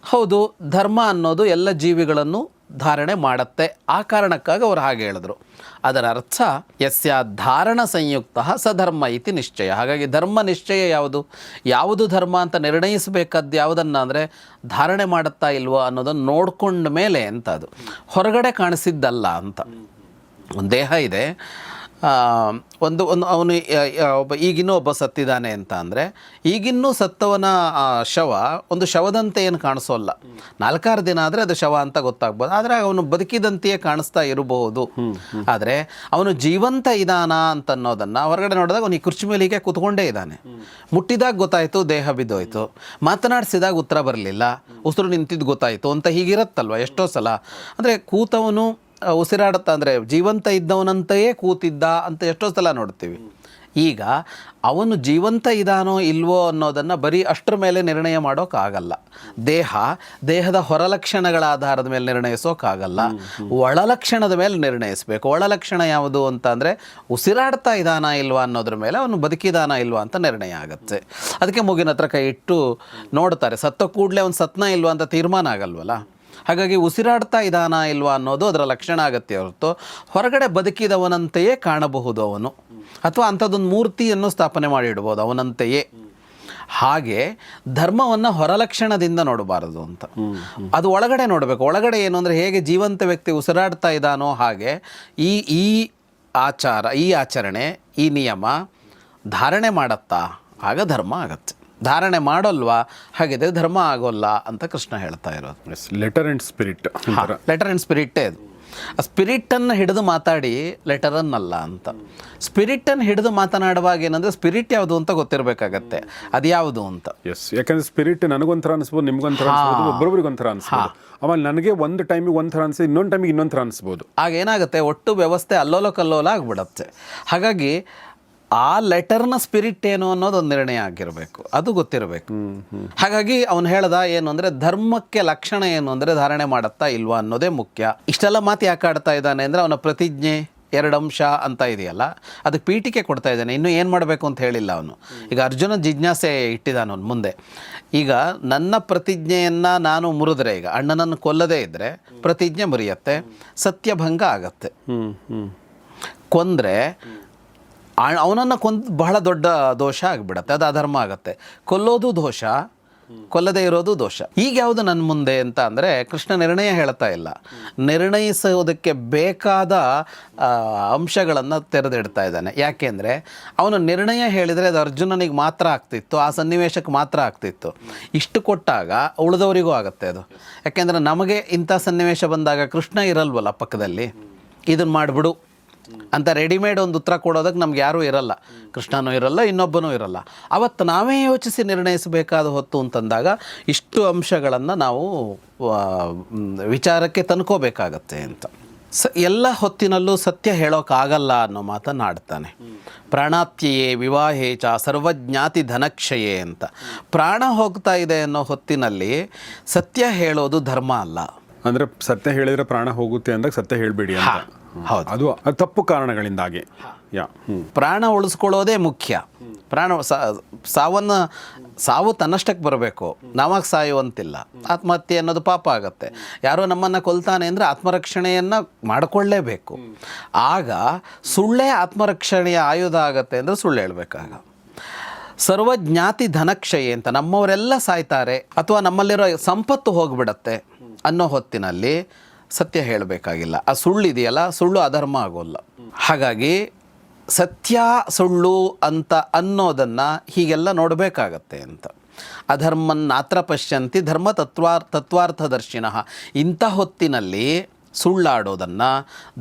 A: ಹೌದು, ಧರ್ಮ ಅನ್ನೋದು ಎಲ್ಲ ಜೀವಿಗಳನ್ನು ಧಾರಣೆ ಮಾಡತ್ತೆ. ಆ ಕಾರಣಕ್ಕಾಗಿ ಅವರು ಹಾಗೆ ಹೇಳಿದ್ರು. ಅದರ ಅರ್ಥ, ಯಸ್ಯ ಧಾರಣ ಸಂಯುಕ್ತ ಸಧರ್ಮ ಇತಿ ನಿಶ್ಚಯ. ಹಾಗಾಗಿ ಧರ್ಮ ನಿಶ್ಚಯ ಯಾವುದು? ಯಾವುದು ಧರ್ಮ ಅಂತ ನಿರ್ಣಯಿಸಬೇಕಾದ್ದು ಯಾವುದನ್ನು ಅಂದರೆ ಧಾರಣೆ ಮಾಡುತ್ತಾ ಇಲ್ವೋ ಅನ್ನೋದನ್ನು ನೋಡಿಕೊಂಡ ಮೇಲೆ ಅಂತ ಅದು. ಹೊರಗಡೆ ಕಾಣಿಸಿದ್ದಲ್ಲ ಅಂತ. ಒಂದು ದೇಹ ಇದೆ ಒಂದು ಒಂದು ಅವನು ಒಬ್ಬ ಈಗಿನ್ನೂ ಒಬ್ಬ ಸತ್ತಿದ್ದಾನೆ ಅಂತ ಅಂದರೆ, ಈಗಿನ್ನೂ ಸತ್ತವನ ಶವ, ಒಂದು ಶವದಂತೆ ಏನು ಕಾಣಿಸೋಲ್ಲ ನಾಲ್ಕಾರು ದಿನ ಆದರೆ ಅದು ಶವ ಅಂತ ಗೊತ್ತಾಗ್ಬೋದು. ಆದರೆ ಅವನು ಬದುಕಿದಂತೆಯೇ ಕಾಣಿಸ್ತಾ ಇರಬಹುದು. ಆದರೆ ಅವನು ಜೀವಂತ ಇದಾನ ಅಂತ ಅನ್ನೋದನ್ನು ಹೊರಗಡೆ ನೋಡಿದಾಗ ಅವನು ಈ ಕುರ್ಚಿ ಮೇಲೆ ಕೂತ್ಕೊಂಡೇ ಇದ್ದಾನೆ. ಮುಟ್ಟಿದಾಗ ಗೊತ್ತಾಯಿತು, ದೇಹ ಬಿದ್ದೋಯ್ತು. ಮಾತನಾಡಿಸಿದಾಗ ಉತ್ತರ ಬರಲಿಲ್ಲ. ಉಸಿರು ನಿಂತಿದ್ದು ಗೊತ್ತಾಯಿತು ಅಂತ ಹೀಗಿರುತ್ತಲ್ವ ಎಷ್ಟೋ ಸಲ. ಅಂದರೆ ಕೂತವನು ಉಸಿರಾಡುತ್ತಾ ಅಂದರೆ ಜೀವಂತ ಇದ್ದವನಂತೆಯೇ ಕೂತಿದ್ದ ಅಂತ ಎಷ್ಟೋ ಸಲ ನೋಡ್ತೀವಿ. ಈಗ ಅವನು ಜೀವಂತ ಇದಾನೋ ಇಲ್ವೋ ಅನ್ನೋದನ್ನು ಬರೀ ಅಷ್ಟರ ಮೇಲೆ ನಿರ್ಣಯ ಮಾಡೋಕ್ಕಾಗಲ್ಲ ದೇಹ, ದೇಹದ ಹೊರಲಕ್ಷಣಗಳ ಆಧಾರದ ಮೇಲೆ ನಿರ್ಣಯಿಸೋಕ್ಕಾಗಲ್ಲ ಒಳಲಕ್ಷಣದ ಮೇಲೆ ನಿರ್ಣಯಿಸಬೇಕು. ಒಳಲಕ್ಷಣ ಯಾವುದು ಅಂತ ಅಂದರೆ ಉಸಿರಾಡ್ತಾ ಇದ್ದಾನ ಇಲ್ವಾ ಅನ್ನೋದ್ರ ಮೇಲೆ ಅವನು ಬದುಕಿದಾನ ಇಲ್ವಾ ಅಂತ ನಿರ್ಣಯ ಆಗುತ್ತೆ. ಅದಕ್ಕೆ ಮೂಗಿನ ಹತ್ರ ಕೈ ಇಟ್ಟು ನೋಡ್ತಾರೆ. ಸತ್ತ ಕೂಡಲೇ ಅವನು ಸತ್ನ ಇಲ್ವಾ ಅಂತ ತೀರ್ಮಾನ ಆಗಲ್ವಲ್ಲ? ಹಾಗಾಗಿ ಉಸಿರಾಡ್ತಾ ಇದ್ದಾನಾ ಇಲ್ವಾ ಅನ್ನೋದು ಅದರ ಲಕ್ಷಣ ಆಗತ್ತೆ ಹೊರತು ಹೊರಗಡೆ ಬದುಕಿದವನಂತೆಯೇ ಕಾಣಬಹುದು ಅವನು. ಅಥವಾ ಅಂಥದ್ದೊಂದು ಮೂರ್ತಿಯನ್ನು ಸ್ಥಾಪನೆ ಮಾಡಿಡ್ಬೋದು ಅವನಂತೆಯೇ. ಹಾಗೆ ಧರ್ಮವನ್ನು ಹೊರಲಕ್ಷಣದಿಂದ ನೋಡಬಾರದು ಅಂತ. ಅದು ಒಳಗಡೆ ನೋಡಬೇಕು. ಒಳಗಡೆ ಏನು ಅಂದರೆ ಹೇಗೆ ಜೀವಂತ ವ್ಯಕ್ತಿ ಉಸಿರಾಡ್ತಾ ಇದ್ದಾನೋ ಹಾಗೆ ಈ ಈ ಆಚಾರ, ಈ ಆಚರಣೆ, ಈ ನಿಯಮ ಧಾರಣೆ ಮಾಡತ್ತಾ ಆಗ ಧರ್ಮ ಆಗತ್ತೆ. ಧಾರಣೆ ಮಾಡೋಲ್ವಾ? ಹಾಗಿದ್ರೆ ಧರ್ಮ ಆಗೋಲ್ಲ ಅಂತ ಕೃಷ್ಣ ಹೇಳ್ತಾ ಇರೋದು.
B: Letter and spirit
A: letter and ಸ್ಪಿರಿಟ್ಟೇ ಅದು ಆ ಸ್ಪಿರಿಟನ್ನು ಹಿಡಿದು ಮಾತಾಡಿ ಲೆಟರನ್ನಲ್ಲ ಅಂತ. ಸ್ಪಿರಿಟನ್ನು ಹಿಡಿದು ಮಾತನಾಡುವಾಗ ಏನಂದರೆ ಸ್ಪಿರಿಟ್ ಯಾವುದು ಅಂತ ಗೊತ್ತಿರಬೇಕಾಗತ್ತೆ. ಅದು ಯಾವುದು ಅಂತ.
B: ಎಸ್ ಯಾಕಂದ್ರೆ ಸ್ಪಿರಿಟ್ ನನಗೊಂಥರ ಅನಿಸ್ಬೋದು ನಿಮ್ಗೊಂಥರ ಅನಿಸ್ಬೋದು ಒಬ್ಬೊಬ್ರಿಗೆ ಒಂಥರ ಅನಿಸ್ಬೋದು ಆಮೇಲೆ ನನಗೆ ಒಂದು ಟೈಮಿಗೆ ಒಂಥರ ಅನಿಸಿ ಇನ್ನೊಂದು ಟೈಮಿಗೆ ಇನ್ನೊಂಥರ ಥರ ಅನಿಸ್ಬೋದು.
A: ಆಗ ಏನಾಗುತ್ತೆ? ಒಟ್ಟು ವ್ಯವಸ್ಥೆ ಅಲ್ಲೋಲ ಕಲ್ಲೋಲ ಆಗಿಬಿಡತ್ತೆ. ಹಾಗಾಗಿ ಆ ಲೆಟರ್ನ ಸ್ಪಿರಿಟ್ ಏನು ಅನ್ನೋದು ಒಂದು ನಿರ್ಣಯ ಆಗಿರಬೇಕು. ಅದು ಗೊತ್ತಿರಬೇಕು. ಹಾಗಾಗಿ ಅವನು ಹೇಳ್ದ ಏನು ಅಂದರೆ ಧರ್ಮಕ್ಕೆ ಲಕ್ಷಣ ಏನು ಅಂದರೆ ಧಾರಣೆ ಮಾಡುತ್ತಾ ಇಲ್ವಾ ಅನ್ನೋದೇ ಮುಖ್ಯ. ಇಷ್ಟೆಲ್ಲ ಮಾತು ಯಾಕೆ ಆಡ್ತಾ ಇದ್ದಾನೆ ಅಂದರೆ ಅವನ ಪ್ರತಿಜ್ಞೆ ಎರಡು ಅಂಶ ಅಂತ ಇದೆಯಲ್ಲ ಅದಕ್ಕೆ ಪೀಠಿಕೆ ಕೊಡ್ತಾ ಇದ್ದಾನೆ. ಇನ್ನೂ ಏನು ಮಾಡಬೇಕು ಅಂತ ಹೇಳಿಲ್ಲ ಅವನು. ಈಗ ಅರ್ಜುನ ಜಿಜ್ಞಾಸೆ ಇಟ್ಟಿದ್ದಾನೆ ಅವನು ಮುಂದೆ. ಈಗ ನನ್ನ ಪ್ರತಿಜ್ಞೆಯನ್ನು ನಾನು ಮುರಿದ್ರೆ ಈಗ ಅಣ್ಣನನ್ನು ಕೊಲ್ಲದೇ ಇದ್ದರೆ ಪ್ರತಿಜ್ಞೆ ಮುರಿಯತ್ತೆ ಸತ್ಯಭಂಗ ಆಗತ್ತೆ. ಕೊಂದರೆ ಅವನನ್ನು ಕೊಂದು ಬಹಳ ದೊಡ್ಡ ದೋಷ ಆಗಿಬಿಡತ್ತೆ. ಅದು ಅಧರ್ಮ ಆಗತ್ತೆ. ಕೊಲ್ಲೋದು ದೋಷ, ಕೊಲ್ಲದೇ ಇರೋದು ದೋಷ. ಈಗ ಯಾವುದು ನನ್ನ ಮುಂದೆ ಅಂತ ಅಂದರೆ ಕೃಷ್ಣ ನಿರ್ಣಯ ಹೇಳ್ತಾ ಇಲ್ಲ. ನಿರ್ಣಯಿಸೋದಕ್ಕೆ ಬೇಕಾದ ಅಂಶಗಳನ್ನು ತೆರೆದಿಡ್ತಾ ಇದ್ದಾನೆ. ಯಾಕೆಂದರೆ ಅವನು ನಿರ್ಣಯ ಹೇಳಿದರೆ ಅದು ಅರ್ಜುನನಿಗೆ ಮಾತ್ರ ಆಗ್ತಿತ್ತು, ಆ ಸನ್ನಿವೇಶಕ್ಕೆ ಮಾತ್ರ ಆಗ್ತಿತ್ತು. ಇಷ್ಟು ಕೊಟ್ಟಾಗ ಉಳಿದವರಿಗೂ ಆಗುತ್ತೆ ಅದು. ಯಾಕೆಂದರೆ ನಮಗೆ ಇಂಥ ಸನ್ನಿವೇಶ ಬಂದಾಗ ಕೃಷ್ಣ ಇರಲ್ವಲ್ಲ ಪಕ್ಕದಲ್ಲಿ. ಇದನ್ನು ಮಾಡಿಬಿಡು. ಅಂತ ರೆಡಿಮೇಡ್ ಒಂದು ಉತ್ತರ ಕೊಡೋದಕ್ಕೆ ನಮ್ಗೆ ಯಾರೂ ಇರಲ್ಲ. ಕೃಷ್ಣನೂ ಇರಲ್ಲ ಇನ್ನೊಬ್ಬನೂ ಇರಲ್ಲ. ಅವತ್ತು ನಾವೇ ಯೋಚಿಸಿ ನಿರ್ಣಯಿಸಬೇಕಾದ ಹೊತ್ತು ಅಂತಂದಾಗ ಇಷ್ಟು ಅಂಶಗಳನ್ನು ನಾವು ವಿಚಾರಕ್ಕೆ ತಂದ್ಕೋಬೇಕಾಗತ್ತೆ ಅಂತ. ಸ ಎಲ್ಲ ಹೊತ್ತಿನಲ್ಲೂ ಸತ್ಯ ಹೇಳೋಕ್ಕಾಗಲ್ಲ ಅನ್ನೋ ಮಾತನ್ನು ಆಡ್ತಾನೆ. ಪ್ರಾಣಾತ್ಯಯೇ ವಿವಾಹೇ ಚ ಸರ್ವಜ್ಞಾತಿ ಧನಕ್ಷಯೇ ಅಂತ. ಪ್ರಾಣ ಹೋಗ್ತಾ ಇದೆ ಅನ್ನೋ ಹೊತ್ತಿನಲ್ಲಿ ಸತ್ಯ ಹೇಳೋದು ಧರ್ಮ ಅಲ್ಲ.
B: ಅಂದರೆ ಸತ್ಯ ಹೇಳಿದರೆ ಪ್ರಾಣ ಹೋಗುತ್ತೆ ಅಂದಾಗ ಸತ್ಯ ಹೇಳಬೇಡಿ ಅಂತ.
A: ಹೌದು.
B: ಅದು ತಪ್ಪು ಕಾರಣಗಳಿಂದಾಗಿ. ಯಾ
A: ಪ್ರಾಣ ಉಳಿಸ್ಕೊಳ್ಳೋದೇ ಮುಖ್ಯ. ಪ್ರಾಣ ಸಾವನ್ನು ಸಾವು ತನ್ನಷ್ಟಕ್ಕೆ ಬರಬೇಕು. ನಾವಾಗ ಸಾಯುವಂತಿಲ್ಲ. ಆತ್ಮಹತ್ಯೆ ಅನ್ನೋದು ಪಾಪ ಆಗುತ್ತೆ. ಯಾರೋ ನಮ್ಮನ್ನು ಕೊಲ್ತಾನೆ ಅಂದರೆ ಆತ್ಮರಕ್ಷಣೆಯನ್ನು ಮಾಡಿಕೊಳ್ಳೇಬೇಕು. ಆಗ ಸುಳ್ಳೇ ಆತ್ಮರಕ್ಷಣೆಯ ಆಯುಧ ಆಗತ್ತೆ ಅಂದರೆ ಸುಳ್ಳು ಹೇಳಬೇಕಾಗ. ಸರ್ವಜ್ಞಾತಿ ಧನಕ್ಷಯ ಅಂತ ನಮ್ಮವರೆಲ್ಲ ಸಾಯ್ತಾರೆ ಅಥವಾ ನಮ್ಮಲ್ಲಿರೋ ಸಂಪತ್ತು ಹೋಗಿಬಿಡತ್ತೆ ಅನ್ನೋ ಹೊತ್ತಿನಲ್ಲಿ ಸತ್ಯ ಹೇಳಬೇಕಾಗಿಲ್ಲ. ಆ ಸುಳ್ಳು ಇದೆಯಲ್ಲ ಸುಳ್ಳು ಅಧರ್ಮ ಆಗೋಲ್ಲ. ಹಾಗಾಗಿ ಸತ್ಯ, ಸುಳ್ಳು ಅಂತ ಅನ್ನೋದನ್ನು ಹೀಗೆಲ್ಲ ನೋಡಬೇಕಾಗತ್ತೆ ಅಂತ. ಅಧರ್ಮನ್ನಾತ್ರ ಪಶ್ಯಂತಿ ಧರ್ಮ ತತ್ವಾರ್ ತತ್ವಾರ್ಥದರ್ಶಿನ. ಇಂಥ ಹೊತ್ತಿನಲ್ಲಿ ಸುಳ್ಳಾಡೋದನ್ನು